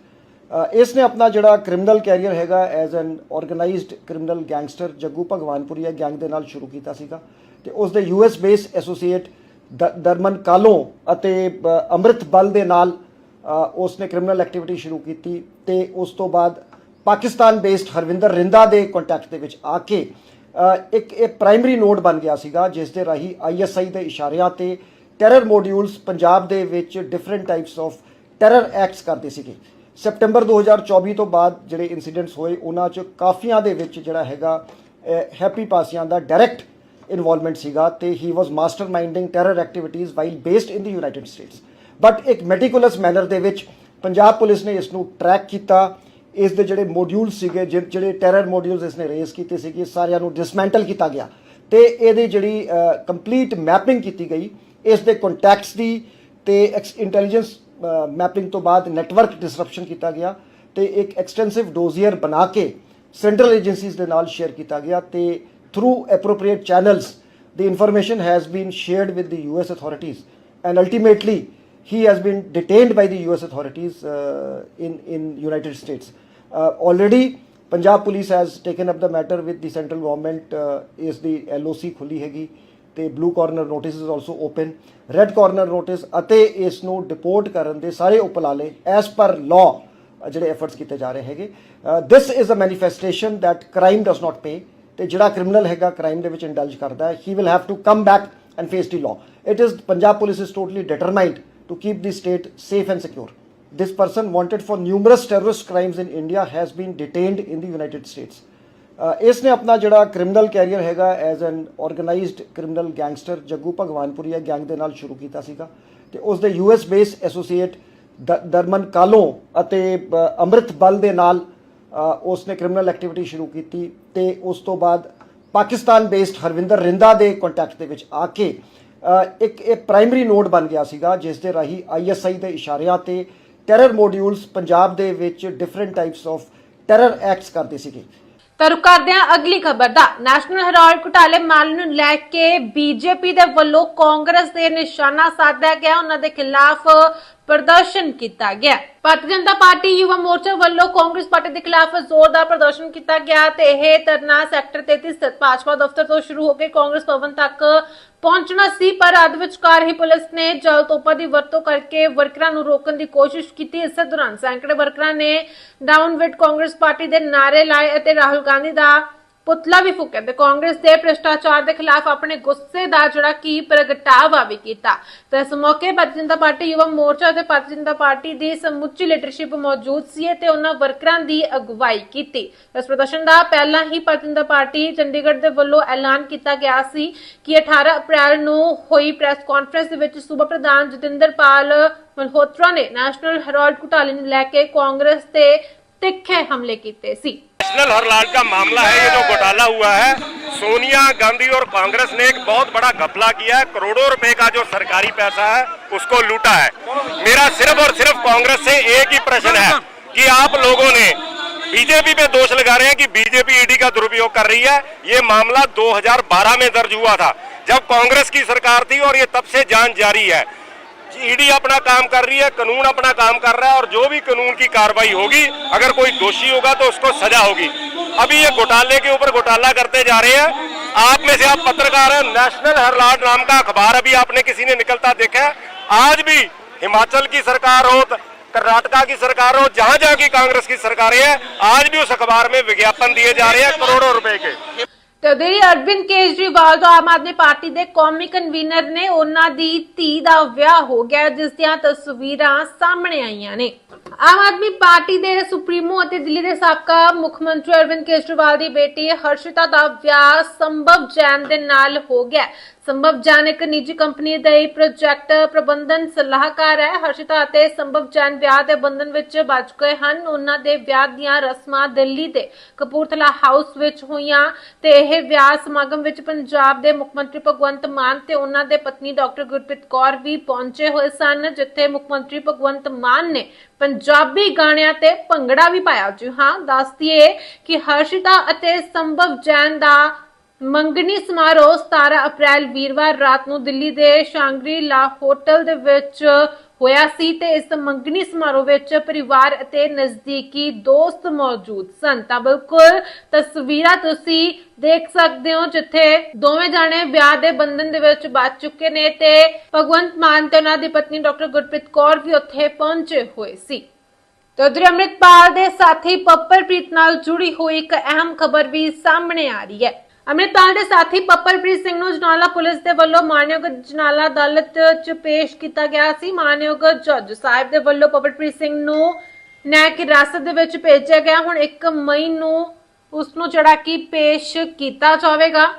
ਇਸ ਨੇ ਆਪਣਾ ਜਿਹੜਾ criminal career ਹੈਗਾ as an organized criminal gangster Jaggu Bhagwanpuria gang ਦੇ ਨਾਲ ਸ਼ੁਰੂ ਕੀਤਾ ਸੀਗਾ ਤੇ ਉਸ ਦੇ US base associate Darman Kahlon ਅਤੇ ਅ, ਅੰਮ੍ਰਿਤ ਬਲ ਦੇ ਨਾਲ ਉਸ ਨੇ ਕ੍ਰਿਮੀਨਲ ਐਕਟੀਵਿਟੀ ਸ਼ੁਰੂ ਕੀਤੀ ਤੇ ਉਸ ਤੋਂ ਬਾਅਦ ਪਾਕਿਸਤਾਨ ਬੇਸਡ ਹਰਵਿੰਦਰ ਰਿੰਦਾ ਦੇ ਕੰਟੈਕਟ ਦੇ ਵਿੱਚ ਆ ਕੇ ਇੱਕ ਇਹ ਪ੍ਰਾਇਮਰੀ ਨੋਡ ਬਣ ਗਿਆ ਸੀਗਾ ਜਿਸ ਦੇ ਰਾਹੀਂ ਆਈਐਸਆਈ ਦੇ ਇਸ਼ਾਰਿਆਂ ਤੇ ਟੈਰਰ ਮੋਡਿਊਲਸ ਪੰਜਾਬ ਦੇ ਵਿੱਚ different types of terror acts ਕਰਦੇ ਸੀਗੇ। ਸਪਟੈਂਬਰ 2024 ਤੋਂ ਬਾਅਦ ਜਿਹੜੇ ਇਨਸੀਡੈਂਟਸ ਹੋਏ, ਉਹਨਾਂ 'ਚ ਕਾਫੀਆਂ ਦੇ ਵਿੱਚ ਜਿਹੜਾ ਹੈਗਾ ਹੈਪੀ ਪਾਸੀਆਂ ਦਾ ਡਾਇਰੈਕਟ ਇਨਵੋਲਵਮੈਂਟ ਸੀਗਾ ਤੇ ਹੀ was masterminding terror activities while based in the United States but ਇੱਕ ਮੈਟੀਕੂਲਸ ਮੈਨਰ ਦੇ ਵਿੱਚ ਪੰਜਾਬ ਪੁਲਿਸ ਨੇ ਇਸ ਨੂੰ ਟਰੈਕ ਕੀਤਾ। ਇਸ ਦੇ ਜਿਹੜੇ ਮੋਡਿਊਲ ਸੀਗੇ ਜਿਹ- ਜਿਹੜੇ ਟੈਰਰ ਮੋਡਿਊਲਸ ਇਸ ਨੇ ਰੇਸ ਕੀਤੇ ਸੀਗੇ ਸਾਰਿਆਂ ਨੂੰ ਡਿਸਮੈਂਟਲ ਕੀਤਾ ਗਿਆ। ਤੇ ਇਹਦੀ ਜਿਹੜੀ ਕੰਪਲੀਟ ਮੈਪਿੰਗ ਕੀਤੀ ਗਈ, ਇਸ ਦੇ ਕੰਟੈਕਟਸ ਦੀ ਤੇ ਇੰਟੈਲੀਜੈਂਸ ਮੈਪਿੰਗ ਤੋਂ ਬਾਅਦ ਨੈਟਵਰਕ ਡਿਸਰਪਸ਼ਨ ਕੀਤਾ ਗਿਆ ਤੇ ਇੱਕ ਐਕਸਟੈਂਸਿਵ ਡੋਜ਼ੀਅਰ ਬਣਾ ਕੇ ਸੈਂਟਰਲ ਏਜੰਸੀਜ਼ ਦੇ ਨਾਲ ਸ਼ੇਅਰ ਕੀਤਾ ਗਿਆ ਤੇ through appropriate channels the information has been shared with the US authorities and ultimately he has been detained by the US authorities uh, in in United States uh, already Punjab police has taken up the matter with the central government uh, is the LOC ਖੁੱਲੀ ਹੈਗੀ ਤੇ blue corner notice is also open red corner notice ਅਤੇ ਇਸ ਨੂੰ deport ਕਰਨ ਦੇ ਸਾਰੇ ਉਪਰਾਲੇ ਐਸ ਪਰ ਲਾਅ ਜਿਹੜੇ ਐਫਰਟਸ ਕੀਤੇ ਜਾ ਰਹੇ ਹੈਗੇ। This is a manifestation that crime does not pay ਤੇ ਜਿਹੜਾ ਕ੍ਰਿਮੀਨਲ ਹੈਗਾ ਕ੍ਰਾਈਮ ਦੇ ਵਿੱਚ ਇੰਡਲਜ ਕਰਦਾ ਹੈ। He will have to come back and face the law it is Punjab police is totally determined to keep the state safe and secure this person wanted for numerous terrorist crimes in India has been detained in the United States. ਇਸ ਨੇ ਆਪਣਾ ਜਿਹੜਾ criminal career ਹੈਗਾ as an organized criminal gangster Jaggu Bhagwanpuria gang ਦੇ ਨਾਲ ਸ਼ੁਰੂ ਕੀਤਾ ਸੀਗਾ ਤੇ ਉਸ ਦੇ US base associate Darman Kahlon ਅਤੇ ਅ, ਅੰਮ੍ਰਿਤ ਬਲ ਦੇ ਨਾਲ ਉਸ ਨੇ ਕ੍ਰਿਮੀਨਲ ਐਕਟੀਵਿਟੀ ਸ਼ੁਰੂ ਕੀਤੀ ਤੇ ਉਸ ਤੋਂ ਬਾਅਦ ਪਾਕਿਸਤਾਨ ਬੇਸਡ ਹਰਵਿੰਦਰ ਰਿੰਦਾ ਦੇ ਕੰਟੈਕਟ ਦੇ ਵਿੱਚ ਆ ਕੇ ਇੱਕ ਇਹ ਪ੍ਰਾਇਮਰੀ ਨੋਡ ਬਣ ਗਿਆ ਸੀਗਾ ਜਿਸ ਦੇ ਰਾਹੀਂ ਆਈਐਸਆਈ ਦੇ ਇਸ਼ਾਰਿਆਂ ਤੇ ਟੈਰਰ ਮੋਡਿਊਲਸ ਪੰਜਾਬ ਦੇ ਵਿੱਚ different types of terror acts ਕਰਦੇ ਸੀਗੇ। ਤਾਂ ਰੁਕ ਕਰਦੇ ਹਾਂ ਅਗਲੀ ਖਬਰ ਦਾ। ਨੈਸ਼ਨਲ ਹੈਰਾਲਡ ਘੁਟਾਲੇ ਮਾਮਲੇ ਨੂੰ ਲੈ ਕੇ ਬੀਜੇਪੀ ਦੇ ਵੱਲੋਂ ਕਾਂਗਰਸ ਦੇ ਨਿਸ਼ਾਨਾ ਸਾਧਿਆ ਗਿਆ। ਉਹਨਾਂ ਦੇ ਖਿਲਾਫ ਪ੍ਰਦਰਸ਼ਨ ਕੀਤਾ ਗਿਆ। ਭਾਰਤੀ ਜਨਤਾ ਪਾਰਟੀ ਯੁਵਾ ਮੋਰਚਾ ਵੱਲੋਂ ਕਾਂਗਰਸ ਪਾਰਟੀ ਦੇ ਖਿਲਾਫ ਜ਼ੋਰਦਾਰ ਪ੍ਰਦਰਸ਼ਨ ਕੀਤਾ ਗਿਆ ਤੇ ਇਹ ਧਰਨਾ ਸੈਕਟਰ 33 ਸਥਿਤ ਭਾਜਪਾ ਦਫ਼ਤਰ ਤੋਂ ਸ਼ੁਰੂ ਹੋ ਕੇ ਕਾਂਗਰਸ ਭਵਨ ਤੱਕ ਪਹੁੰਚਣਾ ਸੀ, ਪਰ ਅੱਧ ਵਿਚਕਾਰ ਹੀ ਪੁਲਿਸ ਨੇ ਜਲ ਤੋਪਾ ਦੀ ਵਰਤੋਂ ਕਰਕੇ ਵਰਕਰਾਂ ਨੂੰ ਰੋਕਣ ਦੀ ਕੋਸ਼ਿਸ਼ ਕੀਤੀ। ਇਸੇ ਦੌਰਾਨ ਸੈਂਕੜੇ ਵਰਕਰਾਂ ਨੇ ਡਾਊਨ ਡਾਊਨਵਿਡ ਕਾਂਗਰਸ ਪਾਰਟੀ ਦੇ ਨਾਰੇ ਲਾਏ ਅਤੇ ਰਾਹੁਲ ਗਾਂਧੀ ਦਾ ਪੁਤਲਾ ਵੀ ਫੂਕਿਆ ਤੇ ਕਾਂਗਰਸ ਦੇ ਭ੍ਰਿਸ਼ਟਾਚਾਰ ਦੇ ਖਿਲਾਫ ਆਪਣੇ ਗੁੱਸੇ ਦਾ ਜਿਹੜਾ ਕੀ ਪ੍ਰਗਟਾਵਾ ਵੀ ਕੀਤਾ। ਤੇ ਇਸ ਮੌਕੇ ਭਾਰਤੀ ਜਨਤਾ ਪਾਰਟੀ ਯੁਵਾ ਮੋਰਚਾ ਅਤੇ ਭਾਰਤੀ ਜਨਤਾ ਪਾਰਟੀ ਦੀ ਸਮੁੱਚੀ ਲੀਡਰਸ਼ਿਪ ਮੌਜੂਦ ਸੀ ਤੇ ਉਹਨਾਂ ਵਰਕਰਾਂ ਦੀ ਅਗਵਾਈ ਕੀਤੀ। ਇਸ ਪ੍ਰਦਰਸ਼ਨ ਦਾ ਪਹਿਲਾਂ ਹੀ ਭਾਰਤੀ ਜਨਤਾ ਪਾਰਟੀ ਚੰਡੀਗੜ੍ਹ ਦੇ ਵੱਲੋਂ ਐਲਾਨ ਕੀਤਾ ਗਿਆ ਸੀ ਕਿ 18 ਅਪ੍ਰੈਲ ਨੂੰ ਹੋਈ ਪ੍ਰੈਸ ਕਾਨਫਰੰਸ ਦੇ ਵਿੱਚ ਸੂਬਾ ਪ੍ਰਧਾਨ ਜਤਿੰਦਰ ਪਾਲ ਮਲਹੋਤਰਾ ਨੇ ਨੈਸ਼ਨਲ ਹੈਰਾਲਡ ਘੁਟਾਲੇ ਨੂੰ ਲੈ ਕੇ ਕਾਂਗਰਸ ਤੇ ਤਿੱਖੇ ਹਮਲੇ ਕੀਤੇ ਸੀ। नेशनल हरलाल का मामला है, ये जो घोटाला हुआ है, सोनिया गांधी और कांग्रेस ने एक बहुत बड़ा घपला किया है, करोड़ों रुपए का जो सरकारी पैसा है, उसको लूटा है। मेरा सिर्फ़ और सिर्फ़ कांग्रेस से एक ही प्रश्न है कि आप लोगों ने बीजेपी पे दोष लगा रहे हैं कि बीजेपी ईडी का दुरुपयोग कर रही है। ये मामला 2012 में दर्ज हुआ था, जब कांग्रेस की सरकार थी और ये तब से जाँच जारी है। ईडी अपना काम कर रही है कानून अपना काम कर रहा है और जो भी कानून की कार्रवाई होगी अगर कोई दोषी होगा तो उसको सजा होगी अभी ये घोटाले के ऊपर घोटाला करते जा रहे हैं आप में से आप पत्रकार हैं नेशनल हरलाड नाम का अखबार अभी आपने किसी ने निकलता देखा है आज भी हिमाचल की सरकार हो कर्नाटका की सरकार हो जहां जहां की कांग्रेस की सरकारें हैं आज भी उस अखबार में विज्ञापन दिए जा रहे हैं करोड़ों रुपए के ਤੇ ਉਧਰ ਅਰਵਿੰਦ ਕੇਜਰੀਵਾਲ ਜੋ ਆਮ ਆਦਮੀ ਪਾਰਟੀ ਦੇ ਕੌਮੀ ਕਨਵੀਨਰ ਨੇ ਉਹਨਾਂ ਦੀ ਧੀ ਦਾ ਵਿਆਹ ਹੋ ਗਿਆ ਜਿਸ ਦੀਆਂ ਤਸਵੀਰਾਂ ਸਾਹਮਣੇ ਆਈਆਂ ਨੇ। ਆਮ ਆਦਮੀ ਪਾਰਟੀ ਦੇ ਸੁਪਰੀਮੋ ਅਤੇ ਦਿੱਲੀ ਦੇ ਸਾਬਕਾ ਮੁੱਖ ਮੰਤਰੀ ਅਰਵਿੰਦ ਕੇਜਰੀਵਾਲ ਦੀ ਬੇਟੀ ਹਰਸ਼ਿਤਾ ਦਾ ਵਿਆਹ ਸੰਭਵ ਜੈਨ ਦੇ ਨਾਲ ਹੋ ਗਿਆ ਸੰਭਵ ਜੈਨ ਇੱਕ ਨਿੱਜੀ ਕੰਪਨੀ ਦੇ ਪ੍ਰੋਜੈਕਟ ਪ੍ਰਬੰਧਨ ਸਲਾਹਕਾਰ ਹੈ। ਹਰਸ਼ਿਤਾ ਅਤੇ ਸੰਭਵ ਜੈਨ ਵਿਆਹ ਦੇ ਬੰਧਨ ਵਿੱਚ ਬਚ ਗਏ ਹਨ। ਉਹਨਾਂ ਦੇ ਵਿਆਹ ਦੀਆਂ ਰਸਮਾਂ ਦਿੱਲੀ ਦੇ ਕਪੂਰਥਲਾ ਹਾਊਸ ਵਿੱਚ ਹੋਈਆਂ ਤੇ ਇਹ ਵਿਆਹ ਸਮਾਗਮ ਵਿੱਚ ਪੰਜਾਬ ਦੇ ਮੁੱਖ ਮੰਤਰੀ ਭਗਵੰਤ ਮਾਨ ਤੇ ਉਹਨਾਂ ਦੇ ਪਤਨੀ ਡਾਕਟਰ ਗੁਰਪ੍ਰੀਤ ਕੌਰ ਵੀ ਪਹੁੰਚੇ ਹੋਏ ਸਨ, ਜਿੱਥੇ ਮੁੱਖ ਮੰਤਰੀ ਭਗਵੰਤ ਮਾਨ ਨੇ ਪੰਜਾਬੀ ਗਾਣਿਆਂ ਤੇ ਭੰਗੜਾ ਵੀ ਪਾਇਆ। ਜੀ ਹਾਂ, ਦੱਸ ਕਿ ਹਰਸ਼ਿਤਾ ਅਤੇ ਸੰਭਵ ਜੈਨ ਦਾ ਮੰਗਣੀ ਸਮਾਰੋਹ 17 ਅਪ੍ਰੈਲ ਵੀਰਵਾਰ ਰਾਤ ਨੂੰ ਦਿੱਲੀ ਦੇ ਸ਼ਾਂਗਰੀ ਲਾ ਹੋਟਲ ਦੇ ਵਿੱਚ ਹੋਇਆ ਸੀ ਤੇ ਇਸ ਮੰਗਣੀ ਸਮਾਰੋਹ ਵਿੱਚ ਪਰਿਵਾਰ ਅਤੇ ਨਜ਼ਦੀਕੀ ਦੋਸਤ ਮੌਜੂਦ ਸਨ। ਤਾਂ ਬਿਲਕੁਲ ਤਸਵੀਰਾਂ ਤੁਸੀਂ ਦੇਖ ਸਕਦੇ ਹੋ ਜਿੱਥੇ ਦੋਵੇਂ ਜਾਣੇ ਵਿਆਹ ਦੇ ਬੰਧਨ ਦੇ ਵਿੱਚ ਬੱਝ ਚੁੱਕੇ ਨੇ ਤੇ ਭਗਵੰਤ ਮਾਨ ਤੇ ਉਹਨਾਂ ਦੀ ਪਤਨੀ ਡਾਕਟਰ ਗੁਰਪ੍ਰੀਤ ਕੌਰ ਵੀ ਉੱਥੇ ਪਹੁੰਚੇ ਹੋਏ ਸੀ। ਤੇ ਉਧਰ ਅੰਮ੍ਰਿਤਪਾਲ ਦੇ ਸਾਥੀ ਪੱਪਲਪ੍ਰੀਤ ਨਾਲ ਜੁੜੀ ਹੋਈ ਇੱਕ ਅਹਿਮ ਖਬਰ ਵੀ ਸਾਹਮਣੇ ਆ ਰਹੀ ਹੈ। ਅੰਮ੍ਰਿਤਪਾਲ ਦੇ ਸਾਥੀ ਪੱਪਲਪ੍ਰੀਤ ਸਿੰਘ ਨੂੰ ਜਨਾਲਾ ਪੁਲਿਸ ਦੇ ਵੱਲੋਂ ਮਾਨਯੋਗ ਜਨਾਲਾ ਅਦਾਲਤ 'ਚ ਪੇਸ਼ ਕੀਤਾ ਗਿਆ ਸੀ। ਮਾਨਯੋਗ ਜੱਜ ਸਾਹਿਬ ਦੇ ਵੱਲੋਂ ਪੱਪਲਪ੍ਰੀਤ ਸਿੰਘ ਨੂੰ ਨਿਆਇਕ ਹਿਰਾਸਤ ਦੇ ਵਿੱਚ ਭੇਜਿਆ ਗਿਆ। ਹੁਣ 1 ਮਈ ਨੂੰ ਉਸ ਨੂੰ ਜਿਹੜਾ ਕਿ ਪੇਸ਼ ਕੀਤਾ ਜਾਵੇਗਾ।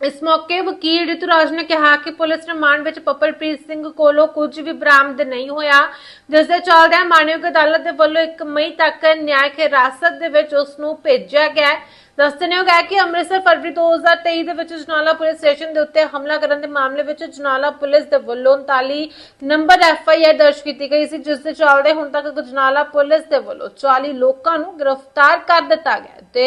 ਇਸ ਮੌਕੇ ਵਕੀਲ ਰਿਤੂਰਾਜ ਨੇ ਕਿਹਾ ਕਿ ਪੁਲਿਸ ਰਿਮਾਂਡ ਵਿੱਚ ਪੱਪਲਪ੍ਰੀਤ ਸਿੰਘ ਕੋਲੋਂ ਕੁਝ ਵੀ ਬਰਾਮਦ ਨਹੀਂ ਹੋਇਆ। ਜਿਸ ਦੇ ਚੱਲਦਿਆਂ ਮਾਨਯੋਗ ਅਦਾਲਤ ਦੇ ਵੱਲੋਂ 1 ਮਈ ਤੱਕ ਨਿਆਇਕ ਹਿਰਾਸਤ ਦੇ ਵਿੱਚ ਉਸ ਨੂੰ ਭੇਜਿਆ ਗਿਆ। ਦੱਸਣਯੋਗ ਹੈ ਕਿ ਅੰਮ੍ਰਿਤਸਰ ਫਰਵਰੀ 2023 ਦੇ ਵਿੱਚ ਜਨਾਲਾ ਪੁਲਿਸ ਸਟੇਸ਼ਨ ਦੇ ਉੱਤੇ ਹਮਲਾ ਕਰਨ ਦੇ ਮਾਮਲੇ ਵਿੱਚ ਜਨਾਲਾ ਪੁਲਿਸ ਦੇ ਵੱਲੋਂ 39 ਨੰਬਰ ਐਫ ਆਈ ਆਰ ਦਰਜ ਕੀਤੀ ਗਈ ਸੀ, ਜਿਸ ਦੇ ਚੱਲਦੇ ਹੁਣ ਤੱਕ ਜਨਾਲਾ ਪੁਲਿਸ ਦੇ ਵੱਲੋਂ 40 ਲੋਕਾਂ ਨੂੰ ਗ੍ਰਿਫਤਾਰ ਕਰ ਦਿੱਤਾ ਗਿਆ ਤੇ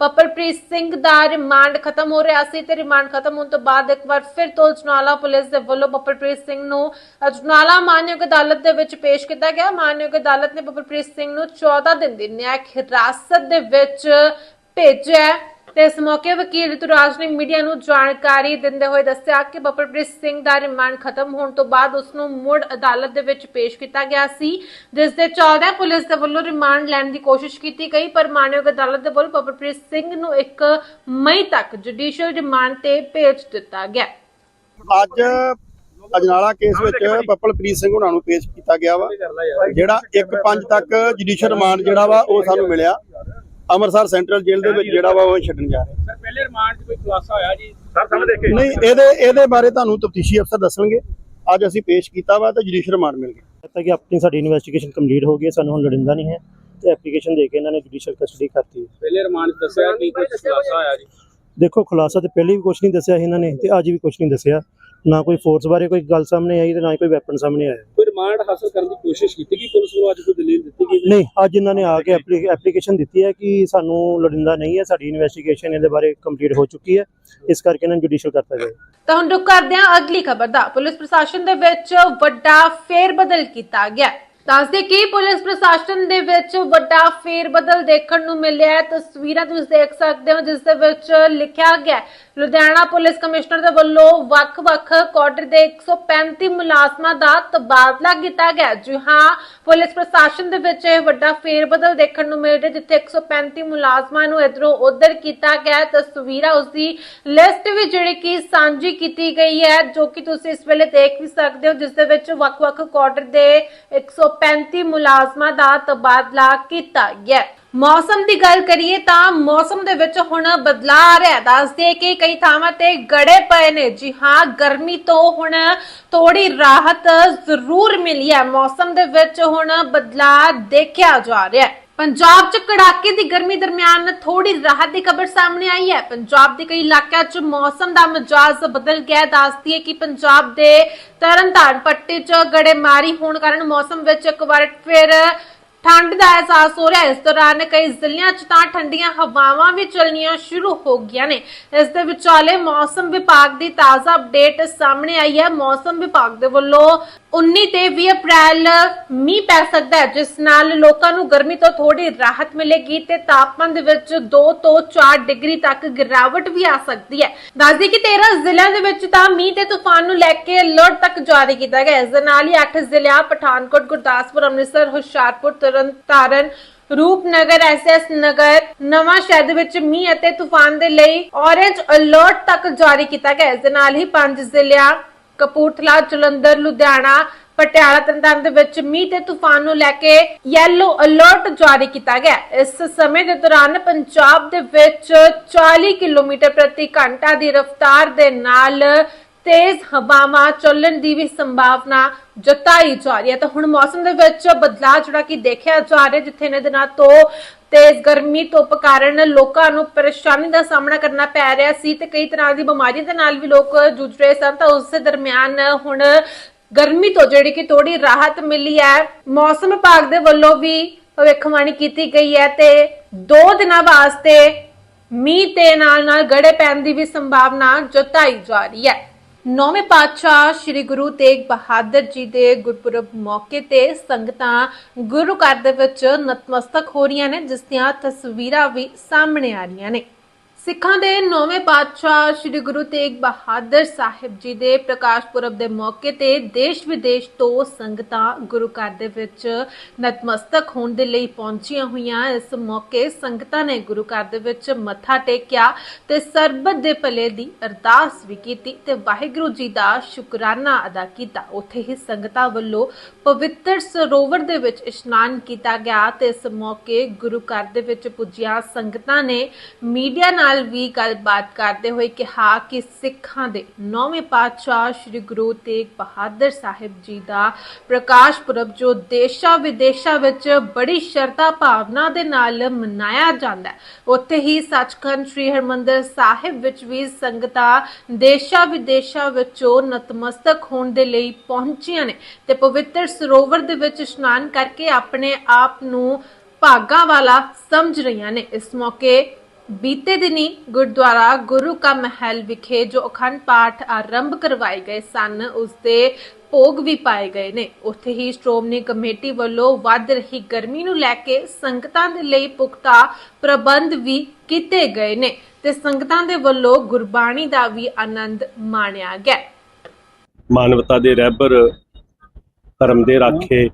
ਪੱਪਲਪ੍ਰੀਤ ਸਿੰਘ ਦਾ ਰਿਮਾਂਡ ਖਤਮ ਹੋ ਰਿਹਾ ਸੀ ਤੇ ਰਿਮਾਂਡ ਖਤਮ ਹੋਣ ਤੋਂ ਬਾਅਦ ਇੱਕ ਵਾਰ ਫਿਰ ਤੋਂ ਜਨਾਲਾ ਪੁਲਿਸ ਦੇ ਵੱਲੋਂ ਪਪਰਪ੍ਰੀਤ ਸਿੰਘ ਨੂੰ ਅਜਨਾਲਾ ਮਾਨਯੋਗ ਅਦਾਲਤ ਦੇ ਵਿੱਚ ਪੇਸ਼ ਕੀਤਾ ਗਿਆ। ਮਾਨਯੋਗ ਅਦਾਲਤ ਨੇ ਪਪਰਪ੍ਰੀਤ ਸਿੰਘ ਨੂੰ 14 ਦਿਨ ਦੀ ਨਿਆਇਕ ਹਿਰਾਸਤ ਦੇ ਵਿੱਚ ਭੇਜਿਆ ਤੇ ਇਸ ਮੌਕੇ ਵਕੀਲ ਰਿਤੂਰਾਜ ਨੇ ਮੀਡੀਆ ਨੂੰ ਜਾਣਕਾਰੀ ਦਿੰਦੇ ਹੋਏ ਦੱਸਿਆ ਕਿ ਬਪਰਪ੍ਰੀਤ ਸਿੰਘ ਦਾ ਰਿਮਾਂਡ ਖਤਮ ਹੋਣ ਤੋਂ ਬਾਅਦ ਉਸ ਨੂੰ ਮੁੜ ਅਦਾਲਤ ਦੇ ਵਿੱਚ ਪੇਸ਼ ਕੀਤਾ ਗਿਆ ਸੀ, ਜਿਸ ਦੇ ਚੱਲਦਿਆਂ ਪੁਲਿਸ ਦੇ ਵੱਲੋਂ ਰਿਮਾਂਡ ਲੈਣ ਦੀ ਕੋਸ਼ਿਸ਼ ਕੀਤੀ ਗਈ, ਪਰ ਮਾਨਯੋਗ ਅਦਾਲਤ ਦੇ ਵੱਲੋਂ ਬਪਰਪ੍ਰੀਤ ਸਿੰਘ ਨੂੰ 1 ਮਈ ਤੱਕ ਜੁਡੀਸ਼ੀਅਲ ਰਿਮਾਂਡ ਤੇ ਭੇਜ ਦਿੱਤਾ ਗਿਆ। ਅੱਜ ਅਜਨਾਲਾ ਕੇਸ ਵਿੱਚ ਪੱਪਲਪ੍ਰੀਤ ਸਿੰਘ ਉਹਨਾਂ ਨੂੰ ਪੇਸ਼ ਕੀਤਾ ਗਿਆ ਵਾ, ਜਿਹੜਾ 1-5 ਤੱਕ ਜੁਡੀਸ਼ੀਅਲ ਰਿਮਾਂਡ ਜਿਹੜਾ ਵਾ ਉਹ ਸਾਨੂੰ ਮਿਲਿਆ। ਅੰਮ੍ਰਿਤਸਰ ਸੈਂਟਰਲ ਜੇਲ੍ਹ ਦੇ ਵਿੱਚ ਜਿਹੜਾ ਵਾ ਉਹ ਛੱਡਣ ਜਾ ਰਿਹਾ। ਸਰ ਪਹਿਲੇ ਰਿਮਾਂਡ 'ਚ ਕੋਈ ਖੁਲਾਸਾ ਹੋਇਆ ਜੀ? ਸਰ ਸਾਹਮਣੇ ਦੇਖੇ ਨਹੀਂ ਇਹਦੇ ਇਹਦੇ ਬਾਰੇ ਤੁਹਾਨੂੰ ਤਫਤੀਸ਼ੀ ਅਫਸਰ ਦੱਸਣਗੇ। ਅੱਜ ਅਸੀਂ ਪੇਸ਼ ਕੀਤਾ ਵਾ ਤੇ ਜੁਡੀਸ਼ੀਅਲ ਰਿਮਾਂਡ ਮਿਲ ਗਿਆ। ਤੱਕ ਕਿ ਆਪਣੀ ਸਾਡੀ ਇਨਵੈਸਟੀਗੇਸ਼ਨ ਕੰਪਲੀਟ ਹੋ ਗਈ ਹੈ ਸਾਨੂੰ ਹੁਣ ਲੜਿੰਦਾ ਨਹੀਂ ਹੈ ਤੇ ਐਪਲੀਕੇਸ਼ਨ ਦੇ ਕੇ ਇਹਨਾਂ ਨੇ ਜੁਡੀਸ਼ੀਅਲ ਕਸਟਡੀ ਕਰਤੀ ਹੈ। ਪਹਿਲੇ ਰਿਮਾਂਡ 'ਚ ਦੱਸਿਆ ਕਿ ਕੋਈ ਖੁਲਾਸਾ ਹੋਇਆ ਜੀ? ਦੇਖੋ ਖੁਲਾਸਾ ਤੇ ਪਹਿਲੇ ਵੀ ਕੁਝ ਨਹੀਂ ਦੱਸਿਆ ਇਹਨਾਂ ਨੇ ਤੇ ਅੱਜ ਵੀ ਕੁਝ ਨਹੀਂ ਦੱਸਿਆ। ਨਾ ਕੋਈ ਫੋਰਸ ਬਾਰੇ ਕੋਈ ਗੱਲ ਸਾਹਮਣੇ ਆਈ ਤੇ ਨਾ ਹੀ ਕੋਈ ਵੈਪਨ ਸਾਹਮਣੇ ਆਇਆ। ਕੋਈ ਰਿਮਾਂਡ ਹਾਸਲ ਕਰਨ ਦੀ ਕੋਸ਼ਿਸ਼ ਕੀਤੀ ਕਿ ਪੁਲਿਸ ਵੱਲੋਂ ਅੱਜ ਕੋਈ ਦਲੀਲ ਦਿੱਤੀ ਗਈ? ਨਹੀਂ ਅੱਜ ਇਹਨਾਂ ਨੇ ਆ ਕੇ ਐਪਲੀਕੇਸ਼ਨ ਦਿੱਤੀ ਹੈ ਕਿ ਸਾਨੂੰ ਲੜਿੰਦਾ ਨਹੀਂ ਹੈ ਸਾਡੀ ਇਨਵੈਸਟੀਗੇਸ਼ਨ ਇਹਦੇ ਬਾਰੇ ਕੰਪਲੀਟ ਹੋ ਚੁੱਕੀ ਹੈ। ਇਸ ਕਰਕੇ ਇਹਨਾਂ ਨੂੰ ਜੁਡੀਸ਼ੀਅਲ ਕਰਤਾ ਜਾਏ ਤਾਂ ਹੁਣ ਰੁਕ ਕਰਦੇ ਹਾਂ ਅਗਲੀ ਖਬਰ ਦਾ। ਪੁਲਿਸ ਪ੍ਰਸ਼ਾਸਨ ਦੇ ਵਿੱਚ ਵੱਡਾ ਫੇਰਬਦਲ ਕੀਤਾ ਗਿਆ। ਦੱਸਦੇ ਕਿ ਪੁਲਿਸ ਪ੍ਰਸ਼ਾਸਨ ਦੇ ਵਿੱਚ ਵੱਡਾ ਫੇਰ ਬਦਲ ਦੇਖਣ ਨੂੰ ਮਿਲਿਆ ਹੈ। ਤਸਵੀਰਾਂ ਤੁਸੀਂ ਦੇਖ ਸਕਦੇ ਹੋ, ਜਿਸ ਦੇ ਵਿੱਚ ਲਿਖਿਆ ਗਿਆ ਲੁਧਿਆਣਾ ਪੁਲਿਸ ਕਮਿਸ਼ਨਰ ਦੇ ਵੱਲੋਂ ਵੱਖ-ਵੱਖ ਕੁਆਟਰ ਦੇ 135 ਮੁਲਾਜ਼ਮਾਂ ਦਾ ਤਬਾਦਲਾ ਕੀਤਾ ਗਿਆ ਹੈ। ਜੀ ਹਾਂ, ਪੁਲਿਸ ਪ੍ਰਸ਼ਾਸਨ ਦੇ ਵਿੱਚ ਇਹ ਵੱਡਾ ਫੇਰਬਦਲ ਦੇਖਣ ਨੂੰ ਮਿਲ ਰਿਹਾ ਜਿੱਥੇ 135 ਮੁਲਾਜ਼ਮਾਂ ਨੂੰ ਇਧਰੋਂ ਉਧਰ ਕੀਤਾ ਗਿਆ ਤਸਵੀਰਾਂ ਉਸ ਦੀ ਲਿਸਟ ਵੀ ਜਿਹੜੀ ਕਿ ਸਾਂਝੀ ਕੀਤੀ ਗਈ ਹੈ, ਜੋ ਕਿ ਤੁਸੀਂ ਇਸ ਵੇਲੇ ਦੇਖ ਵੀ ਸਕਦੇ ਹੋ, ਜਿਸ ਦੇ ਵਿੱਚ ਵੱਖ-ਵੱਖ ਕੁਆਟਰ ਦੇ 135 ਮੁਲਾਜ਼ਮਾਂ ਦਾ ਤਬਾਦਲਾ ਕੀਤਾ ਗਿਆ। ਮੌਸਮ ਦੀ ਗੱਲ ਕਰੀਏ ਤਾਂ ਮੌਸਮ ਦੇ ਵਿੱਚ ਹੁਣ ਬਦਲਾਅ ਆ ਰਿਹਾ ਦੱਸਦੇ ਕਿ ਕਈ ਥਾਵਾਂ ਤੇ ਗੜੇ ਪਏ ਨੇ। ਜੀ ਹਾਂ, ਗਰਮੀ ਤੋਂ ਹੁਣ ਥੋੜੀ ਰਾਹਤ ਜ਼ਰੂਰ ਮਿਲੀ ਹੈ। ਮੌਸਮ ਦੇ ਵਿੱਚ ਹੁਣ ਬਦਲਾਅ ਦੇਖਿਆ ਜਾ ਰਿਹਾ ਹੈ। ਪੰਜਾਬ 'ਚ ਕੜਾਕੇ ਦੀ ਗਰਮੀ ਦਰਮਿਆਨ ਥੋੜੀ ਰਾਹਤ ਦੀ ਖਬਰ ਸਾਹਮਣੇ ਆਈ ਹੈ। ਪੰਜਾਬ ਦੇ ਕਈ ਇਲਾਕਿਆਂ 'ਚ ਮੌਸਮ ਦਾ ਮਿਜਾਜ਼ ਬਦਲ ਗਿਆ ਦੱਸਦੀ ਹੈ ਕਿ ਪੰਜਾਬ ਦੇ ਤਰਨਤਾਰਨ ਪੱਟੀ 'ਚ ਗੜੇਮਾਰੀ ਹੋਣ ਕਾਰਨ ਮੌਸਮ ਵਿੱਚ ਇੱਕ ਵਾਰ ਫਿਰ ਠੰਡ ਦਾ ਅਹਿਸਾਸ ਹੋ ਰਿਹਾ ਇਸ ਦੌਰਾਨ ਕਈ ਜ਼ਿਲ੍ਹਿਆਂ 'ਚ ਤਾਂ ਠੰਡੀਆਂ ਹਵਾਵਾਂ ਵੀ ਚੱਲਣੀਆਂ ਸ਼ੁਰੂ ਹੋ ਗਈਆਂ ਨੇ। ਇਸ ਦੇ ਵਿਚਾਲੇ ਮੌਸਮ ਵਿਭਾਗ ਦੀ ਤਾਜ਼ਾ ਅਪਡੇਟ ਸਾਹਮਣੇ ਆਈ ਹੈ। ਮੌਸਮ ਵਿਭਾਗ ਦੇ ਵੱਲੋਂ 19 ਤੇ 20 ਅਪ੍ਰੈਲ ਮੀਂਹ ਪੈ ਸਕਦਾ ਹੈ, ਜਿਸ ਨਾਲ ਲੋਕਾਂ ਨੂੰ ਗਰਮੀ ਤੋਂ ਥੋੜੀ ਰਾਹਤ ਮਿਲੇਗੀ ਤੇ ਤਾਪਮਾਨ ਦੇ ਵਿੱਚ 2 ਤੋਂ 4 ਡਿਗਰੀ ਤੱਕ ਗਿਰਾਵਟ ਵੀ ਆ ਸਕਦੀ ਹੈ ਦੱਸਦੀ ਕਿ 13 ਜ਼ਿਲ੍ਹਿਆਂ ਦੇ ਵਿੱਚ ਤਾਂ ਮੀਂਹ ਤੇ ਤੂਫਾਨ ਨੂੰ ਲੈ ਕੇ ਅਲਰਟ ਤੱਕ ਜਾਰੀ ਕੀਤਾ ਗਿਆ ਹੈ। ਇਸ ਦੇ ਨਾਲ ਹੀ 8 ਜ਼ਿਲ੍ਹਿਆਂ, ਪਠਾਨਕੋਟ, ਗੁਰਦਾਸਪੁਰ, ਅੰਮ੍ਰਿਤਸਰ, ਹੁਸ਼ਿਆਰਪੁਰ, ਤਰਨਤਾਰਨ, ਰੂਪਨਗਰ, ਐਸਐਸ ਨਗਰ, ਨਵਾਂ ਸ਼ਹਿਰ ਦੇ ਵਿੱਚ ਮੀਂਹ ਅਤੇ ਤੂਫਾਨ ਦੇ ਲਈ ਔਰੇਂਜ ਅਲਰਟ ਤੱਕ ਜਾਰੀ ਕੀਤਾ ਗਿਆ ਹੈ। ਇਸ ਦੇ ਨਾਲ ਹੀ ਪੰਜ ਜ਼ਿਲ੍ਹਿਆਂ ਕਪੂਰਥਲਾ, ਜਲੰਧਰ, ਲੁਧਿਆਣਾ, ਪਟਿਆਲਾ, ਤਰਨਤਾਰਨ ਦੇ ਵਿੱਚ ਮੀਂਹ ਤੇ ਤੂਫਾਨ ਨੂੰ ਲੈ ਕੇ ਯੈਲੋ ਅਲਰਟ ਜਾਰੀ ਕੀਤਾ ਗਿਆ। ਇਸ ਸਮੇਂ ਦੇ ਦੌਰਾਨ ਪੰਜਾਬ ਦੇ ਵਿੱਚ 40 ਕਿਲੋਮੀਟਰ ਪ੍ਰਤੀ ਘੰਟਾ ਦੀ ਰਫ਼ਤਾਰ ਦੇ ਨਾਲ ਤੇਜ਼ ਹਵਾਵਾਂ ਚੱਲਣ ਦੀ ਵੀ ਸੰਭਾਵਨਾ ਜਤਾਈ ਜਾ ਰਹੀ ਹੈ। ਤਾਂ ਹੁਣ ਮੌਸਮ ਦੇ ਵਿੱਚ ਬਦਲਾਅ ਜਿਹੜਾ ਕਿ ਦੇਖਿਆ ਜਾ ਰਿਹਾ, ਜਿੱਥੇ ਇਹਨਾਂ ਦਿਨਾਂ ਤੋਂ ਤੇਜ਼ ਗਰਮੀ ਧੁੱਪ ਕਾਰਨ ਲੋਕਾਂ ਨੂੰ ਪਰੇਸ਼ਾਨੀ ਦਾ ਸਾਹਮਣਾ ਕਰਨਾ ਪੈ ਰਿਹਾ ਸੀ ਤੇ ਕਈ ਤਰ੍ਹਾਂ ਦੀ ਬਿਮਾਰੀਆਂ ਦੇ ਨਾਲ ਵੀ ਲੋਕ ਜੂਝ ਰਹੇ ਸਨ। ਤਾਂ ਉਸ ਦੇ ਦਰਮਿਆਨ ਹੁਣ ਗਰਮੀ ਤੋਂ ਜਿਹੜੀ ਕਿ ਥੋੜੀ ਰਾਹਤ ਮਿਲੀ ਹੈ। ਮੌਸਮ ਵਿਭਾਗ ਦੇ ਵੱਲੋਂ ਵੀ ਭਵਿੱਖਬਾਣੀ ਕੀਤੀ ਗਈ ਹੈ ਤੇ 2 ਦਿਨਾਂ ਵਾਸਤੇ ਮੀਂਹ ਤੇ ਨਾਲ ਨਾਲ ਗੜੇ ਪੈਣ ਦੀ ਵੀ ਸੰਭਾਵਨਾ ਜਤਾਈ ਜਾ ਰਹੀ ਹੈ। ਨੌਵੇਂ ਪਾਤਸ਼ਾਹ ਸ੍ਰੀ ਗੁਰੂ ਤੇਗ ਬਹਾਦਰ ਜੀ ਦੇ ਗੁਰਪੁਰਬ ਮੌਕੇ ਤੇ ਸੰਗਤਾਂ ਗੁਰੂ ਘਰ ਦੇ ਵਿੱਚ ਨਤਮਸਤਕ ਹੋ ਰਹੀਆਂ ਨੇ, ਜਿਸ ਦੀਆਂ ਤਸਵੀਰਾਂ ਵੀ ਸਾਹਮਣੇ ਆ ਰਹੀਆਂ ਨੇ। ਸਿੱਖਾਂ ਦੇ ਨੌਵੇਂ ਪਾਤਸ਼ਾਹ ਸ੍ਰੀ ਗੁਰੂ ਤੇਗ ਬਹਾਦਰ ਸਾਹਿਬ ਜੀ ਦੇ ਪ੍ਰਕਾਸ਼ ਪੁਰਬ ਦੇ ਮੌਕੇ ਤੇ ਦੇਸ਼ ਵਿਦੇਸ਼ ਤੋਂ ਸੰਗਤਾਂ ਗੁਰੂ ਘਰ ਦੇ ਵਿੱਚ ਨਤਮਸਤਕ ਹੋਣ ਦੇ ਲਈ ਪਹੁੰਚੀਆਂ ਹੋਈਆਂ। ਇਸ ਮੌਕੇ ਸੰਗਤਾਂ ਨੇ ਗੁਰੂ ਘਰ ਦੇ ਵਿੱਚ ਮੱਥਾ ਟੇਕਿਆ ਤੇ ਸਰਬਤ ਦੇ ਭਲੇ ਦੀ ਅਰਦਾਸ ਵੀ ਕੀਤੀ ਤੇ ਵਾਹਿਗੁਰੂ ਜੀ ਦਾ ਸ਼ੁਕਰਾਨਾ ਅਦਾ ਕੀਤਾ। ਉੱਥੇ ਹੀ ਸੰਗਤਾਂ ਵੱਲੋਂ ਪਵਿੱਤਰ ਸਰੋਵਰ ਦੇ ਵਿੱਚ ਇਸ਼ਨਾਨ ਕੀਤਾ ਗਿਆ ਤੇ ਇਸ ਮੌਕੇ ਗੁਰੂ ਘਰ ਦੇ ਵਿੱਚ ਪੁੱਜੀਆਂ ਸੰਗਤਾਂ ਨੇ ਮੀਡੀਆ ਨਾਲ ਨਾਲ ਵੀ ਗੱਲਬਾਤ ਕਰਦੇ ਹੋਏ ਕਿਹਾ ਕਿ ਸਿੱਖਾਂ ਦੇ ਨੌਵੇਂ ਪਾਤਸ਼ਾਹ ਸ੍ਰੀ ਗੁਰੂ ਤੇਗ ਬਹਾਦਰ ਸਾਹਿਬ ਜੀ ਦਾ ਪ੍ਰਕਾਸ਼ ਪੁਰਬ, ਜੋ ਦੇਸ਼ਾਂ ਵਿਦੇਸ਼ਾਂ ਵਿੱਚ ਬੜੀ ਸ਼ਰਧਾ ਭਾਵਨਾ ਦੇ ਨਾਲ ਮਨਾਇਆ ਜਾਂਦਾ ਹੈ। ਉੱਥੇ ਹੀ ਸੱਚਖੰਡ ਸ੍ਰੀ ਹਰਮੰਦਰ ਸਾਹਿਬ ਵਿੱਚ ਵੀ ਸੰਗਤਾਂ ਦੇਸ਼ਾਂ ਵਿਦੇਸ਼ਾਂ ਵਿੱਚੋਂ ਨਤਮਸਤਕ ਹੋਣ ਦੇ ਲਈ ਪਹੁੰਚੀਆਂ ਨੇ ਤੇ ਪਵਿੱਤਰ ਸਰੋਵਰ ਦੇ ਵਿੱਚ ਇਸ਼ਨਾਨ ਕਰਕੇ ਆਪਣੇ ਆਪ ਨੂੰ ਭਾਗਾ ਵਾਲਾ ਸਮਝ ਰਹੀਆਂ ਨੇ। ਇਸ ਮੌਕੇ ਬੀਤੇ ਦਿਨੀ ਗੁਰਦੁਆਰਾ ਗੁਰੂ ਕਾ ਮਹਿਲ ਵਿਖੇ ਜੋ ਅਖੰਡ ਪਾਠ ਆਰੰਭ ਕਰਵਾਏ ਗਏ ਸਨ, ਉਸ ਦੇ ਭੋਗ ਵੀ ਪਾਏ ਗਏ ਨੇ। ਉੱਥੇ ਹੀ ਸ਼੍ਰੋਮਣੀ ਕਮੇਟੀ ਵੱਲੋਂ ਵੱਧ ਰਹੀ ਗਰਮੀ ਨੂੰ ਲੈ ਕੇ ਸੰਗਤਾਂ ਦੇ ਲਈ ਪੁਖਤਾ ਪ੍ਰਬੰਧ ਵੀ ਕੀਤੇ ਗਏ ਨੇ ਤੇ ਸੰਗਤਾਂ ਦੇ ਵੱਲੋਂ ਗੁਰਬਾਣੀ ਦਾ ਵੀ ਆਨੰਦ ਮਾਣਿਆ ਗਿਆ। ਮਾਨਵਤਾ ਦੇ ਰਹਿਬਰ, ਧਰਮ ਦੇ ਰਾਖੇ,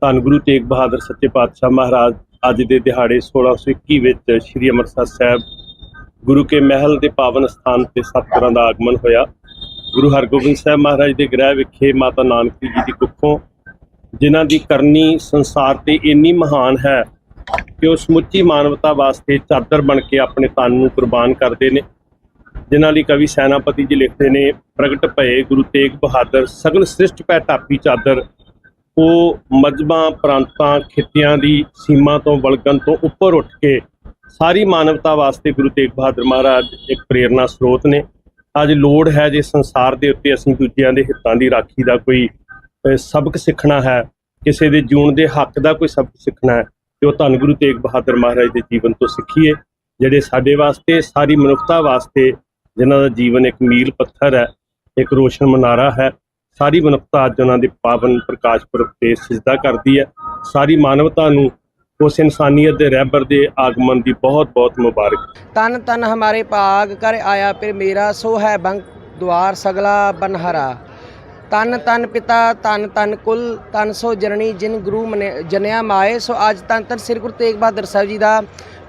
ਧੰਨ ਗੁਰੂ ਤੇਗ ਬਹਾਦਰ ਸੱਚੇ ਪਾਤਸ਼ਾਹ ਮਹਾਰਾਜ ਅੱਜ ਦੇ ਦਿਹਾੜੇ 1621 ਵਿੱਚ ਸ੍ਰੀ ਅੰਮ੍ਰਿਤਸਰ ਸਾਹਿਬ ਗੁਰੂ ਕੇ ਮਹਿਲ ਦੇ ਪਾਵਨ ਸਥਾਨ ਤੇ ਸਤਿਗੁਰਾਂ ਦਾ ਆਗਮਨ ਹੋਇਆ। ਗੁਰੂ ਹਰਗੋਬਿੰਦ ਸਾਹਿਬ ਮਹਾਰਾਜ ਦੇ ਗ੍ਰਹਿ ਵਿਖੇ ਮਾਤਾ ਨਾਨਕੀ ਜੀ ਦੀ ਕੁੱਖੋਂ, ਜਿਨ੍ਹਾਂ ਦੀ ਕਰਨੀ ਸੰਸਾਰ ਤੇ ਇੰਨੀ ਮਹਾਨ ਹੈ ਕਿ ਉਹ ਸਮੁੱਚੀ ਮਾਨਵਤਾ ਵਾਸਤੇ ਚਾਦਰ ਬਣ ਕੇ ਆਪਣੇ ਤਨ ਨੂੰ ਕੁਰਬਾਨ ਕਰਦੇ ਨੇ। ਜਿਨ੍ਹਾਂ ਲਈ ਕਵੀ ਸੈਨਾਪਤੀ ਜੀ ਲਿਖਦੇ ਨੇ, ਪ੍ਰਗਟ ਭਏ ਗੁਰੂ ਤੇਗ ਬਹਾਦਰ ਸਗਲ ਸ੍ਰਿਸ਼ਟ ਪੈ ਟਾਪੀ ਚਾਦਰ ਉਹ ਮਜਬਾਂ ਪ੍ਰਾਂਤਾਂ, ਖਿੱਤਿਆਂ ਦੀ ਸੀਮਾ ਤੋਂ ਵਲਗਣ ਤੋਂ ਉੱਪਰ ਉੱਠ ਕੇ ਸਾਰੀ ਮਾਨਵਤਾ ਵਾਸਤੇ ਗੁਰੂ ਤੇਗ ਬਹਾਦਰ ਮਹਾਰਾਜ ਇੱਕ ਪ੍ਰੇਰਨਾ ਸਰੋਤ ਨੇ। ਅੱਜ ਲੋੜ ਹੈ ਜੇ ਸੰਸਾਰ ਦੇ ਉੱਤੇ ਅਸੀਂ ਦੂਜਿਆਂ ਦੇ ਹਿੱਤਾਂ ਦੀ ਰਾਖੀ ਦਾ ਕੋਈ ਸਬਕ ਸਿੱਖਣਾ ਹੈ, ਕਿਸੇ ਦੇ ਜੂਣ ਦੇ ਹੱਕ ਦਾ ਕੋਈ ਸਬਕ ਸਿੱਖਣਾ ਹੈ, ਤੇ ਉਹ ਧੰਨ ਗੁਰੂ ਤੇਗ ਬਹਾਦਰ ਮਹਾਰਾਜ ਦੇ ਜੀਵਨ ਤੋਂ ਸਿੱਖੀਏ, ਜਿਹੜੇ ਸਾਡੇ ਵਾਸਤੇ, ਸਾਰੀ ਮਨੁੱਖਤਾ ਵਾਸਤੇ ਜਿਨ੍ਹਾਂ ਦਾ ਜੀਵਨ ਇੱਕ ਮੀਲ ਪੱਥਰ ਹੈ, ਇੱਕ ਰੋਸ਼ਨ ਮਨਾਰਾ ਹੈ ਸਾਰੀ ਮਨੁੱਖਤਾ ਅੱਜ ਉਹਨਾਂ ਦੇ ਪਾਵਨ ਪ੍ਰਕਾਸ਼ ਪੁਰਬ ਤੇ ਸਿਜਦਾ ਕਰਦੀ ਹੈ। ਸਾਰੀ ਮਾਨਵਤਾ ਨੂੰ ਉਸ ਇਨਸਾਨੀਅਤ ਦੇ ਰਹਿਬਰ ਦੇ ਆਗਮਨ ਦੀ ਬਹੁਤ ਬਹੁਤ ਮੁਬਾਰਕ। ਤਨ ਤਨ ਹਮਾਰੇ ਭਾਗ ਕਰ ਆਇਆ ਫਿਰ ਮੇਰਾ, ਸੋ ਹੈ ਬੰਕ ਦੁਆਰ ਸਗਲਾ ਬਨਹਰਾ। ਤਨ ਤਨ ਪਿਤਾ ਤਨ ਤਨ ਕੁਲ, ਤਨ ਸੋ ਜਨਨੀ, ਜਿਨ ਗੁਰੂ ਜਨਿਆ ਮਾਏ, ਸੋ ਅੱਜ ਤਨ ਤਨ ਸ੍ਰੀ ਗੁਰੂ ਤੇਗ ਬਹਾਦਰ ਸਾਹਿਬ ਜੀ ਦਾ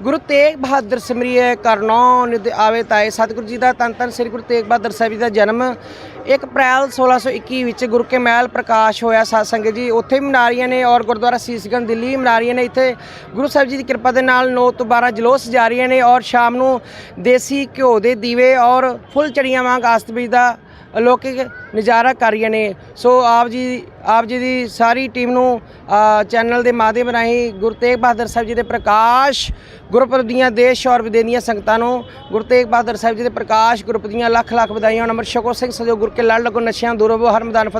ਗੁਰੂ ਤੇਗ ਬਹਾਦਰ ਸਿਮਰਿਏ ਕਰਨੋ ਨਿਦ ਆਵੇ ਤਾਏ। ਸਤਿਗੁਰੂ ਜੀ ਦਾ ਤਨ ਤਨ ਸ੍ਰੀ ਗੁਰੂ ਤੇਗ ਬਹਾਦਰ ਸਾਹਿਬ ਜੀ ਦਾ ਜਨਮ 1 ਅਪ੍ਰੈਲ 1621 ਵਿੱਚ ਗੁਰੂ ਕੇ ਮਹਿਲ ਪ੍ਰਕਾਸ਼ ਹੋਇਆ ਸਾਧ ਸੰਗਤ ਜੀ। ਉੱਥੇ ਵੀ ਮਨਾ ਰਹੀਆਂ ਨੇ ਔਰ ਗੁਰਦੁਆਰਾ ਸੀਸਗੰਜ ਦਿੱਲੀ ਵੀ ਮਨਾ ਰਹੀਆਂ ਨੇ। ਇੱਥੇ ਗੁਰੂ ਸਾਹਿਬ ਜੀ ਦੀ ਕਿਰਪਾ ਦੇ ਨਾਲ 9 ਤੋਂ 12 ਜਲੋਸ ਜਾ ਰਹੀਆਂ ਨੇ ਔਰ ਸ਼ਾਮ ਨੂੰ ਦੇਸੀ ਘਿਓ ਦੇ ਦੀਵੇ ਔਰ ਫੁੱਲ ਚੜੀਆਂ ਵਾਂਗ ਆਸਤਬੀਜ ਦਾ ਅਲੌਕਿਕ ਨਜ਼ਾਰਾ ਕਰ ਰਹੀਆਂ ਨੇ। ਸੋ ਆਪ ਜੀ ਆਪ ਜੀ ਦੀ ਸਾਰੀ ਟੀਮ ਨੂੰ ਚੈਨਲ ਦੇ ਮਾਧਿਅਮ ਰਾਹੀਂ ਗੁਰੂ ਤੇਗ ਬਹਾਦਰ ਸਾਹਿਬ ਜੀ ਦੇ ਪ੍ਰਕਾਸ਼ ਗੁਰਪੁਰਬ ਦੀਆਂ ਦੇਸ਼ ਔਰ ਵਿਦੇਸ਼ ਦੀਆਂ ਸੰਗਤਾਂ ਨੂੰ ਗੁਰੂ ਤੇਗ ਬਹਾਦਰ ਸਾਹਿਬ ਜੀ ਦੇ ਪ੍ਰਕਾਸ਼ ਗੁਰਪੁਰਬ ਦੀਆਂ ਲੱਖ ਲੱਖ ਵਧਾਈਆਂ ਨੰਬਰ ਸ਼ਕੋ ਸਿੰਘ ਸਜੋ ਗੁਰ ਕੇ ਲੜ ਲਗੋ ਨਸ਼ਿਆਂ ਦੂਰੋ ਹਰ ਮੈਦਾਨ ਫਤਿਹ।